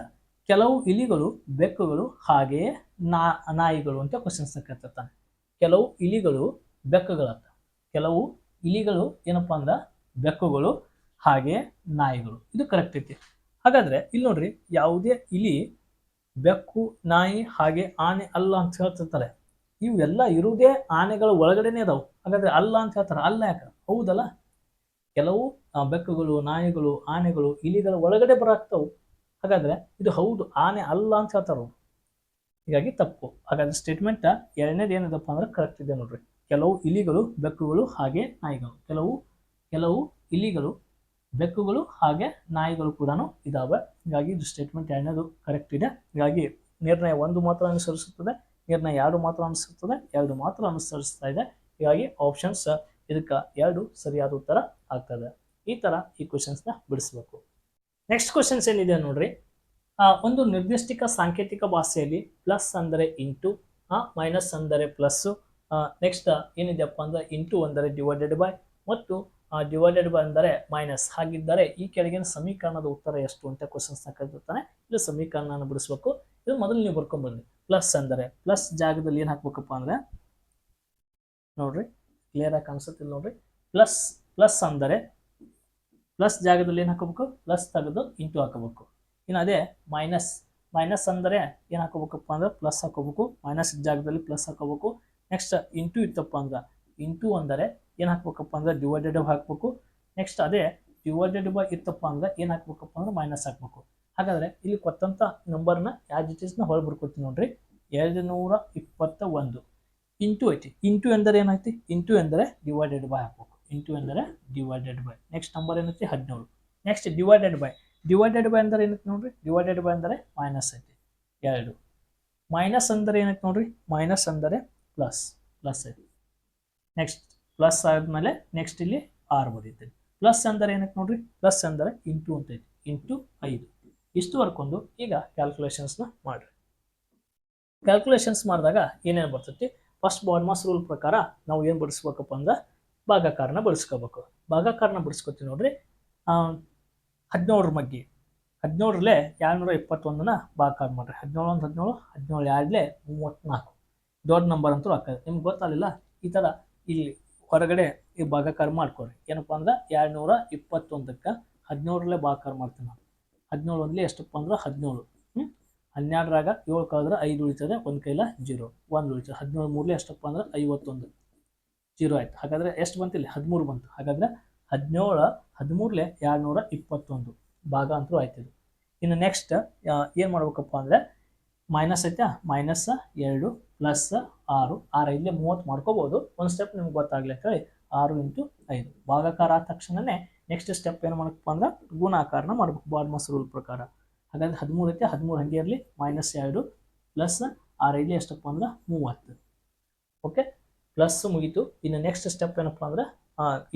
ಕೆಲವು ಇಲಿಗಳು, ಬೆಕ್ಕುಗಳು ಹಾಗೆಯೇ ನಾ, ನಾಯಿಗಳು ಅಂತ ಕ್ವಶನ್ಸ್ನ ಕೇಳ್ತಿರ್ತಾನೆ. ಕೆಲವು ಇಲಿಗಳು ಬೆಕ್ಕುಗಳತ್ತ ಕೆಲವು ಇಲಿಗಳು ಏನಪ್ಪಾ ಅಂದ್ರೆ ಬೆಕ್ಕುಗಳು ಹಾಗೆ ನಾಯಿಗಳು. ಇದು ಕರೆಕ್ಟ್ ಐತಿ. ಹಾಗಾದ್ರೆ ಇಲ್ಲಿ ನೋಡ್ರಿ, ಯಾವುದೇ ಇಲಿ ಬೆಕ್ಕು, ನಾಯಿ ಹಾಗೆ ಆನೆ, ಅಲ್ಲ ಅಂತ ಹೇಳ್ತಿರ್ತಾರೆ. ಇವೆಲ್ಲ ಇರುವುದೇ ಆನೆಗಳ ಒಳಗಡೆನೆ ಅದಾವು. ಹಾಗಾದ್ರೆ ಅಲ್ಲ ಅಂತ ಹೇಳ್ತಾರೆ. ಅಲ್ಲ ಯಾಕೆ? ಹೌದಲ್ಲ? ಕೆಲವು ಬೆಕ್ಕುಗಳು, ನಾಯಿಗಳು, ಆನೆಗಳು ಇಲಿಗಳ ಒಳಗಡೆ ಬರಾಕ್ತಾವು ಹಾಗಾದ್ರೆ ಇದು ಹೌದು, ಆನೆ ಅಲ್ಲ ಅಂತ ಹೇಳ್ತಾರೆ. ಹೀಗಾಗಿ ತಪ್ಪು. ಹಾಗಾದ್ರೆ ಸ್ಟೇಟ್ಮೆಂಟ್ ಎರಡನೇದು ಏನಿದಪ್ಪ ಅಂದ್ರೆ ಕರೆಕ್ಟ್ ಇದೆ ನೋಡ್ರಿ. ಕೆಲವು ಇಲಿಗಳು, ಬೆಕ್ಕುಗಳು, ಹಾಗೆ ನಾಯಿಗಳು. ಕೆಲವು ಕೆಲವು ಇಲಿಗಳು, ಬೆಕ್ಕುಗಳು, ಹಾಗೆ ನಾಯಿಗಳು ಕೂಡ ಇದಾವೆ. ಹೀಗಾಗಿ ಇದು ಸ್ಟೇಟ್ಮೆಂಟ್ ಎರಡನೇದು ಕರೆಕ್ಟ್ ಇದೆ. ಹೀಗಾಗಿ ನಿರ್ಣಯ ಒಂದು ಮಾತ್ರ ಅನುಸರಿಸುತ್ತದೆ, ನಿರ್ಣಯ ಎರಡು ಮಾತ್ರ ಅನುಸರಿಸುತ್ತದೆ, ಎರಡು ಮಾತ್ರ ಅನುಸರಿಸ್ತಾ ಇದೆ. ಹೀಗಾಗಿ ಆಪ್ಷನ್ಸ್ ಇದಕ್ಕೆ ಎರಡು ಸರಿಯಾದ ಉತ್ತರ ಆಗ್ತದೆ. ಈ ಥರ ಈ ಕ್ವಶನ್ಸ್ನ ಬಿಡಿಸ್ಬೇಕು. ನೆಕ್ಸ್ಟ್ ಕ್ವಶನ್ಸ್ ಏನಿದೆ ನೋಡ್ರಿ? ಒಂದು ನಿರ್ದಿಷ್ಟಿಕ ಸಾಂಕೇತಿಕ ಭಾಷೆಯಲ್ಲಿ ಪ್ಲಸ್ ಅಂದರೆ ಇಂಟು ಮೈನಸ್ ಅಂದರೆ ಪ್ಲಸ್ಸು ನೆಕ್ಸ್ಟ್ ಏನಿದೆಯಪ್ಪ ಅಂದ್ರೆ ಇಂಟು ಅಂದರೆ ಡಿವೈಡೆಡ್ ಬೈ ಮತ್ತು ಡಿವೈಡೆಡ್ ಬೈ ಅಂದರೆ ಮೈನಸ್ ಹಾಗಿದ್ದರೆ ಈ ಕೆಳಗಿನ ಸಮೀಕರಣದ ಉತ್ತರ ಎಷ್ಟು ಅಂತ ಕ್ವಶನ್ಸ್ನ ಕರೆದಿರ್ತಾನೆ. ಇದು ಸಮೀಕರಣನ ಬಿಡಿಸ್ಬೇಕು. ಇದು ಮೊದಲು ನೀವು ಬರ್ಕೊಂಡ್ಬನ್ನಿ ಪ್ಲಸ್ ಅಂದರೆ ಪ್ಲಸ್ ಜಾಗದಲ್ಲಿ ಏನು ಹಾಕ್ಬೇಕಪ್ಪ ಅಂದ್ರೆ, ನೋಡ್ರಿ ಕ್ಲಿಯರ್ ಆಗಿ ಕಾಣಿಸುತ್ತಿಲ್ಲ ನೋಡ್ರಿ. ಪ್ಲಸ್ ಪ್ಲಸ್ ಅಂದರೆ ಪ್ಲಸ್ ಜಾಗದಲ್ಲಿ ಏನು ಹಾಕೋಬೇಕು ಪ್ಲಸ್ ತೆಗೆದು ಇಂಟು ಹಾಕೋಬೇಕು ಇನ್ನು ಅದೇ ಮೈನಸ್ ಮೈನಸ್ ಅಂದರೆ ಏನು ಹಾಕೋಬೇಕಪ್ಪ ಅಂದ್ರೆ ಪ್ಲಸ್ ಹಾಕೋಬೇಕು ಮೈನಸ್ ಜಾಗದಲ್ಲಿ ಪ್ಲಸ್ ಹಾಕೋಬೇಕು ನೆಕ್ಸ್ಟ್ ಇಂಟು ಇತ್ತಪ್ಪ ಅಂದ್ರೆ ಇಂಟು ಅಂದರೆ ಏನು ಹಾಕ್ಬೇಕಪ್ಪ ಅಂದ್ರೆ ಡಿವೈಡೆಡ್ ಹಾಕಬೇಕು. ನೆಕ್ಸ್ಟ್ ಅದೇ ಡಿವೈಡೆಡ್ ಬೈ ಇತ್ತಪ್ಪ ಅಂದ್ರೆ ಏನು ಹಾಕ್ಬೇಕಪ್ಪ ಅಂದ್ರೆ ಮೈನಸ್ ಹಾಕ್ಬೇಕು. ಹಾಗಾದ್ರೆ ಇಲ್ಲಿ ಕೊಟ್ಟಂತ ನಂಬರ್ನ ಯಾವ ಡಿಟೇಲ್ಸ್ನ ಹೊರ ಬರ್ಕೊತೀನಿ ನೋಡ್ರಿ ಎರಡು ನೂರ ಇಪ್ಪತ್ತ ಒಂದು ಇಂಟು ಐತಿ. ಇಂಟು ಎಂದರೆ ಏನಾಯ್ತಿ? ಇಂಟು ಎಂದರೆ ಡಿವೈಡೆಡ್ ಬೈ ಹಾಕ್ಬೇಕು. ಇಂಟು ಎಂದರೆ ಡಿವೈಡೆಡ್ ಬೈ ನೆಕ್ಸ್ಟ್ ನಂಬರ್ ಏನೈತಿ? ಹದಿನೇಳು. Next divided by divided by ಅಂದರೆ ಏನಕ್ಕೆ ನೋಡ್ರಿ? ಡಿವೈಡೆಡ್ ಬೈ ಅಂದರೆ ಮೈನಸ್ ಐತಿ. ಎರಡು. ಮೈನಸ್ ಅಂದರೆ ಏನಕ್ಕೆ ನೋಡ್ರಿ? ಮೈನಸ್ ಅಂದರೆ ಪ್ಲಸ್ ಪ್ಲಸ್ ಐತಿ. ನೆಕ್ಸ್ಟ್ ಪ್ಲಸ್ ಆದಮೇಲೆ ನೆಕ್ಸ್ಟ್ ಇಲ್ಲಿ ಆರ್ ಬರೀತೀನಿ. ಪ್ಲಸ್ ಅಂದರೆ ಏನಕ್ಕೆ ನೋಡ್ರಿ? ಪ್ಲಸ್ ಅಂದರೆ ಇಂಟು ಅಂತ ಐತಿ. ಇಂಟು ಐದು. ಇಷ್ಟು ಹರ್ಕೊಂಡು ಈಗ ಕ್ಯಾಲ್ಕುಲೇಷನ್ಸ್ನ ಮಾಡ್ರಿ. ಕ್ಯಾಲ್ಕುಲೇಷನ್ಸ್ ಮಾಡಿದಾಗ ಏನೇನು ಬರ್ತೈತಿ? ಫಸ್ಟ್ ಬಾಡ್ಮಾಸ್ ರೂಲ್ ಪ್ರಕಾರ ನಾವು ಏನು ಬಿಡಿಸ್ಬೇಕಪ್ಪ ಅಂದ್ರೆ ಭಾಗಾಕಾರನ ಬಳಸ್ಕೋಬೇಕು. ಭಾಗಾಕಾರನ ಬಳಸ್ಕೊತೀವಿ ನೋಡ್ರಿ. ಹದಿನೇಳರ ಮಗ್ಗಿ. ಹದಿನೇಳರಲ್ಲೇ ಏಳ್ನೂರ ಇಪ್ಪತ್ತೊಂದನ್ನ ಭಾಗಾಕಾರ ಮಾಡ್ರಿ. ಹದಿನೇಳು ಒಂದು ಹದಿನೇಳು ಹದಿನೇಳು ಎರಡಲೇ ಮೂವತ್ತ್ನಾಲ್ಕು ದೊಡ್ಡ ನಂಬರ್ ಅಂತೂ ಹಾಕೋದು. ನಿಮ್ಗೆ ಗೊತ್ತಾಗಲಿಲ್ಲ? ಈ ಥರ ಇಲ್ಲಿ ಹೊರಗಡೆ ಈ ಭಾಗಾಕಾರ ಮಾಡ್ಕೊಡ್ರಿ ಏನಪ್ಪ ಅಂದ್ರೆ ಎರಡುನೂರ ಇಪ್ಪತ್ತೊಂದಕ್ಕೆ ಹದಿನೇಳರಲ್ಲೇ ಭಾಗಾಕಾರ ಮಾಡ್ತೀನಿ ನಾನು. ಹದಿನೇಳು ಒಂದಲೇ ಎಷ್ಟಪ್ಪ ಅಂದ್ರೆ ಹದಿನೇಳು ಹ್ಞೂ ಹನ್ನೆರಡರಾಗ ಏಳು ಕಳೆದ್ರೆ ಐದು ಉಳಿತದೆ, ಒಂದು ಕೈಲ ಜೀರೋ. ಒಂದು ಉಳಿತದೆ. ಹದಿನೇಳು ಮೂರಲೇ ಎಷ್ಟಪ್ಪ ಅಂದ್ರೆ ಐವತ್ತೊಂದು. ಜೀರೋ ಆಯ್ತು. ಹಾಗಾದರೆ ಎಷ್ಟು ಬಂತಿಲ್ಲ ಹದಿಮೂರು ಬಂತು. ಹಾಗಾದರೆ ಹದಿನೇಳು ಹದಿಮೂರಲೆ ಎರಡುನೂರ ಇಪ್ಪತ್ತೊಂದು ಭಾಗ ಅಂತೂ ಆಯ್ತಿದು ಇನ್ನು ನೆಕ್ಸ್ಟ್ ಏನು ಮಾಡ್ಬೇಕಪ್ಪ ಅಂದರೆ ಮೈನಸ್ ಐತಾ? ಮೈನಸ್ ಎರಡು ಪ್ಲಸ್ ಆರು. ಆರು ಇಲ್ಲೇ ಮೂವತ್ತು ಮಾಡ್ಕೋಬೋದು. ಒಂದು ಸ್ಟೆಪ್ ನಿಮ್ಗೆ ಗೊತ್ತಾಗ್ಲಿ ಅಂತ ಹೇಳಿ ಆರು ಇಂಟು ಐದು. ಭಾಗಾಕಾರ ಆದ ತಕ್ಷಣನೇ ನೆಕ್ಸ್ಟ್ ಸ್ಟೆಪ್ ಏನು ಮಾಡಬೇಕಪ್ಪ ಅಂದ್ರೆ ಗುಣಾಕಾರನ ಮಾಡ್ಬೇಕು. ಬಾಡ್ಮಸ್ ರೂಲ್ ಪ್ರಕಾರ. ಹಾಗಾದ್ರೆ ಹದಿಮೂರು ಐತೆ, ಹದಿಮೂರು ಹಂಗೆ ಇರಲಿ. ಮೈನಸ್ ಎರಡು ಪ್ಲಸ್ ಆರು ಐದು ಎಷ್ಟಪ್ಪ ಅಂದ್ರೆ ಮೂವತ್ತು. ಓಕೆ ಪ್ಲಸ್ ಮುಗೀತು. ಇನ್ನು ನೆಕ್ಸ್ಟ್ ಸ್ಟೆಪ್ ಏನಪ್ಪ ಅಂದ್ರೆ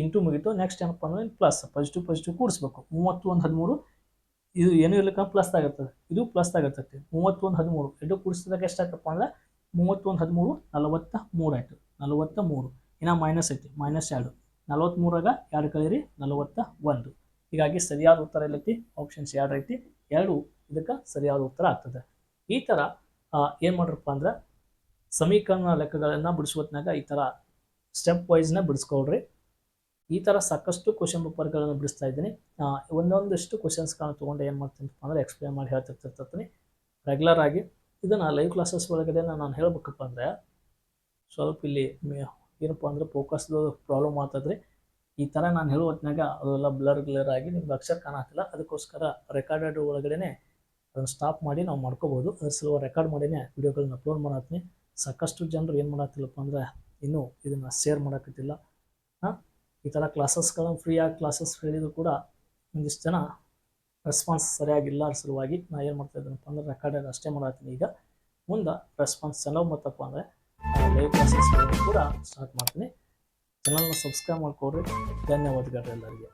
ಇಂಟು ಮುಗೀತು. ನೆಕ್ಸ್ಟ್ ಏನಪ್ಪ ಅಂದ್ರೆ ಪ್ಲಸ್ ಪಾಸಿಟಿವ್ ಪಾಸಿಟಿವ್ ಕೂಡಿಸ್ಬೇಕು. ಮೂವತ್ತು, ಒಂದು, ಹದಿಮೂರು, ಇದು ಏನು ಇರ್ಲಿಕ್ಕ ಪ್ಲಸ್ ಆಗಿರ್ತದೆ ಇದು ಪ್ಲಸ್ ಆಗಿರ್ತೈತಿ ಮೂವತ್ತೊಂದು ಹದಿಮೂರು. ಎರಡು ಕೂಡಿಸಿದಾಗ ಎಷ್ಟಾಯ್ತಪ್ಪ ಅಂದ್ರೆ ಮೂವತ್ತೊಂದು ಹದಿಮೂರು, ನಲವತ್ತ ಮೂರು ಆಯಿತು. ನಲವತ್ತ ಮೂರು. ಇನ್ನು ಮೈನಸ್ ಐತಿ. ಮೈನಸ್ ಎರಡು. ನಲವತ್ತ್ಮೂರಾಗ ಎರಡು ಕಳೀರಿ, ನಲವತ್ತ ಒಂದು. ಹೀಗಾಗಿ ಸರಿಯಾದ ಉತ್ತರ ಎಲ್ಲೈತಿ? ಆಪ್ಷನ್ಸ್ ಎರಡು ಐತಿ. ಎರಡು ಇದಕ್ಕೆ ಸರಿಯಾದ ಉತ್ತರ ಆಗ್ತದೆ. ಈ ಥರ ಏನು ಮಾಡ್ರಪ್ಪ ಅಂದ್ರೆ ಸಮೀಕರಣ ಲೆಕ್ಕಗಳನ್ನು ಬಿಡಿಸುವತ್ನಾಗ ಈ ಥರ ಸ್ಟೆಪ್ ವೈಸ್ನ ಬಿಡಿಸ್ಕೊಳ್ರಿ. ಈ ಥರ ಸಾಕಷ್ಟು ಕ್ವಶನ್ ಪೇಪರ್ಗಳನ್ನು ಬಿಡಿಸ್ತಾ ಇದ್ದೀನಿ. ಒಂದೊಂದಿಷ್ಟು ಕ್ವಶನ್ಸ್ಗಳನ್ನ ತೊಗೊಂಡು ಏನು ಮಾಡ್ತೀನಿ ಅಂದರೆ ಎಕ್ಸ್ಪ್ಲೇನ್ ಮಾಡಿ ಹೇಳ್ತಿರ್ತಿರ್ತೀನಿ ರೆಗ್ಯುಲರ್ ಆಗಿ. ಇದನ್ನು ಲೈವ್ ಕ್ಲಾಸಸ್ ಒಳಗಡೆ ನಾನು ಹೇಳ್ಬೇಕಪ್ಪ ಅಂದರೆ ಸ್ವಲ್ಪ ಇಲ್ಲಿ ಏನಪ್ಪಾ ಅಂದರೆ ಫೋಕಸ್ದು ಪ್ರಾಬ್ಲಮ್ ಆಗ್ತದ್ರಿ. ಈ ಥರ ನಾನು ಹೇಳೋ ಹೊತ್ತಿನಾಗ ಅದೆಲ್ಲ ಬ್ಲರ್ ಗ್ಲರ್ ಆಗಿ ನಿಮ್ಗೆ ಅಕ್ಷರ ಕಾಣತ್ತಿಲ್ಲ ಅದಕ್ಕೋಸ್ಕರ ರೆಕಾರ್ಡೆಡ್ ಒಳಗಡೆ ಅದನ್ನು ಸ್ಟಾಪ್ ಮಾಡಿ ನಾವು ಮಾಡ್ಕೋಬೋದು. ಅದ್ರ ಸಲುವಾಗಿ ರೆಕಾರ್ಡ್ ಮಾಡಿನೇ ವಿಡಿಯೋಗಳನ್ನ ಅಪ್ಲೋಡ್ ಮಾಡತ್ತೀನಿ ಸಾಕಷ್ಟು ಜನರು ಏನು ಮಾಡತ್ತಿಲ್ಲಪ್ಪ ಅಂದರೆ ಇನ್ನೂ ಇದನ್ನು ಶೇರ್ ಮಾಡೋಕತ್ತಿಲ್ಲ. ಹಾಂ, ಈ ಥರ ಕ್ಲಾಸಸ್ಗಳನ್ನು ಫ್ರೀಯಾಗಿ ಕ್ಲಾಸಸ್ ಹೇಳಿದ್ರು ಕೂಡ ಒಂದಿಷ್ಟು ಜನ ರೆಸ್ಪಾನ್ಸ್ ಸರಿಯಾಗಿಲ್ಲ ಸಲುವಾಗಿ ನಾ ಏನು ಮಾಡ್ತಾ ಇದ್ದೀನಪ್ಪ ಅಂದ್ರೆ ರೆಕಾರ್ಡೆಡ್ ಅಷ್ಟೇ ಮಾಡತ್ತೀನಿ ಈಗ ಮುಂದೆ ರೆಸ್ಪಾನ್ಸ್ ಚೆನ್ನಾಗಿ ಮತ್ತಪ್ಪ ಅಂದರೆ ಲೈವ್ ಕ್ಲಾಸಸ್ ಕೂಡ ಸ್ಟಾರ್ಟ್ ಮಾಡ್ತೀನಿ. ಚಾನಲ್ನ ಸಬ್ಸ್ಕ್ರೈಬ್ ಮಾಡ್ಕೊಡ್ರಿ ಧನ್ಯವಾದಗಳು ಎಲ್ಲರಿಗೆ.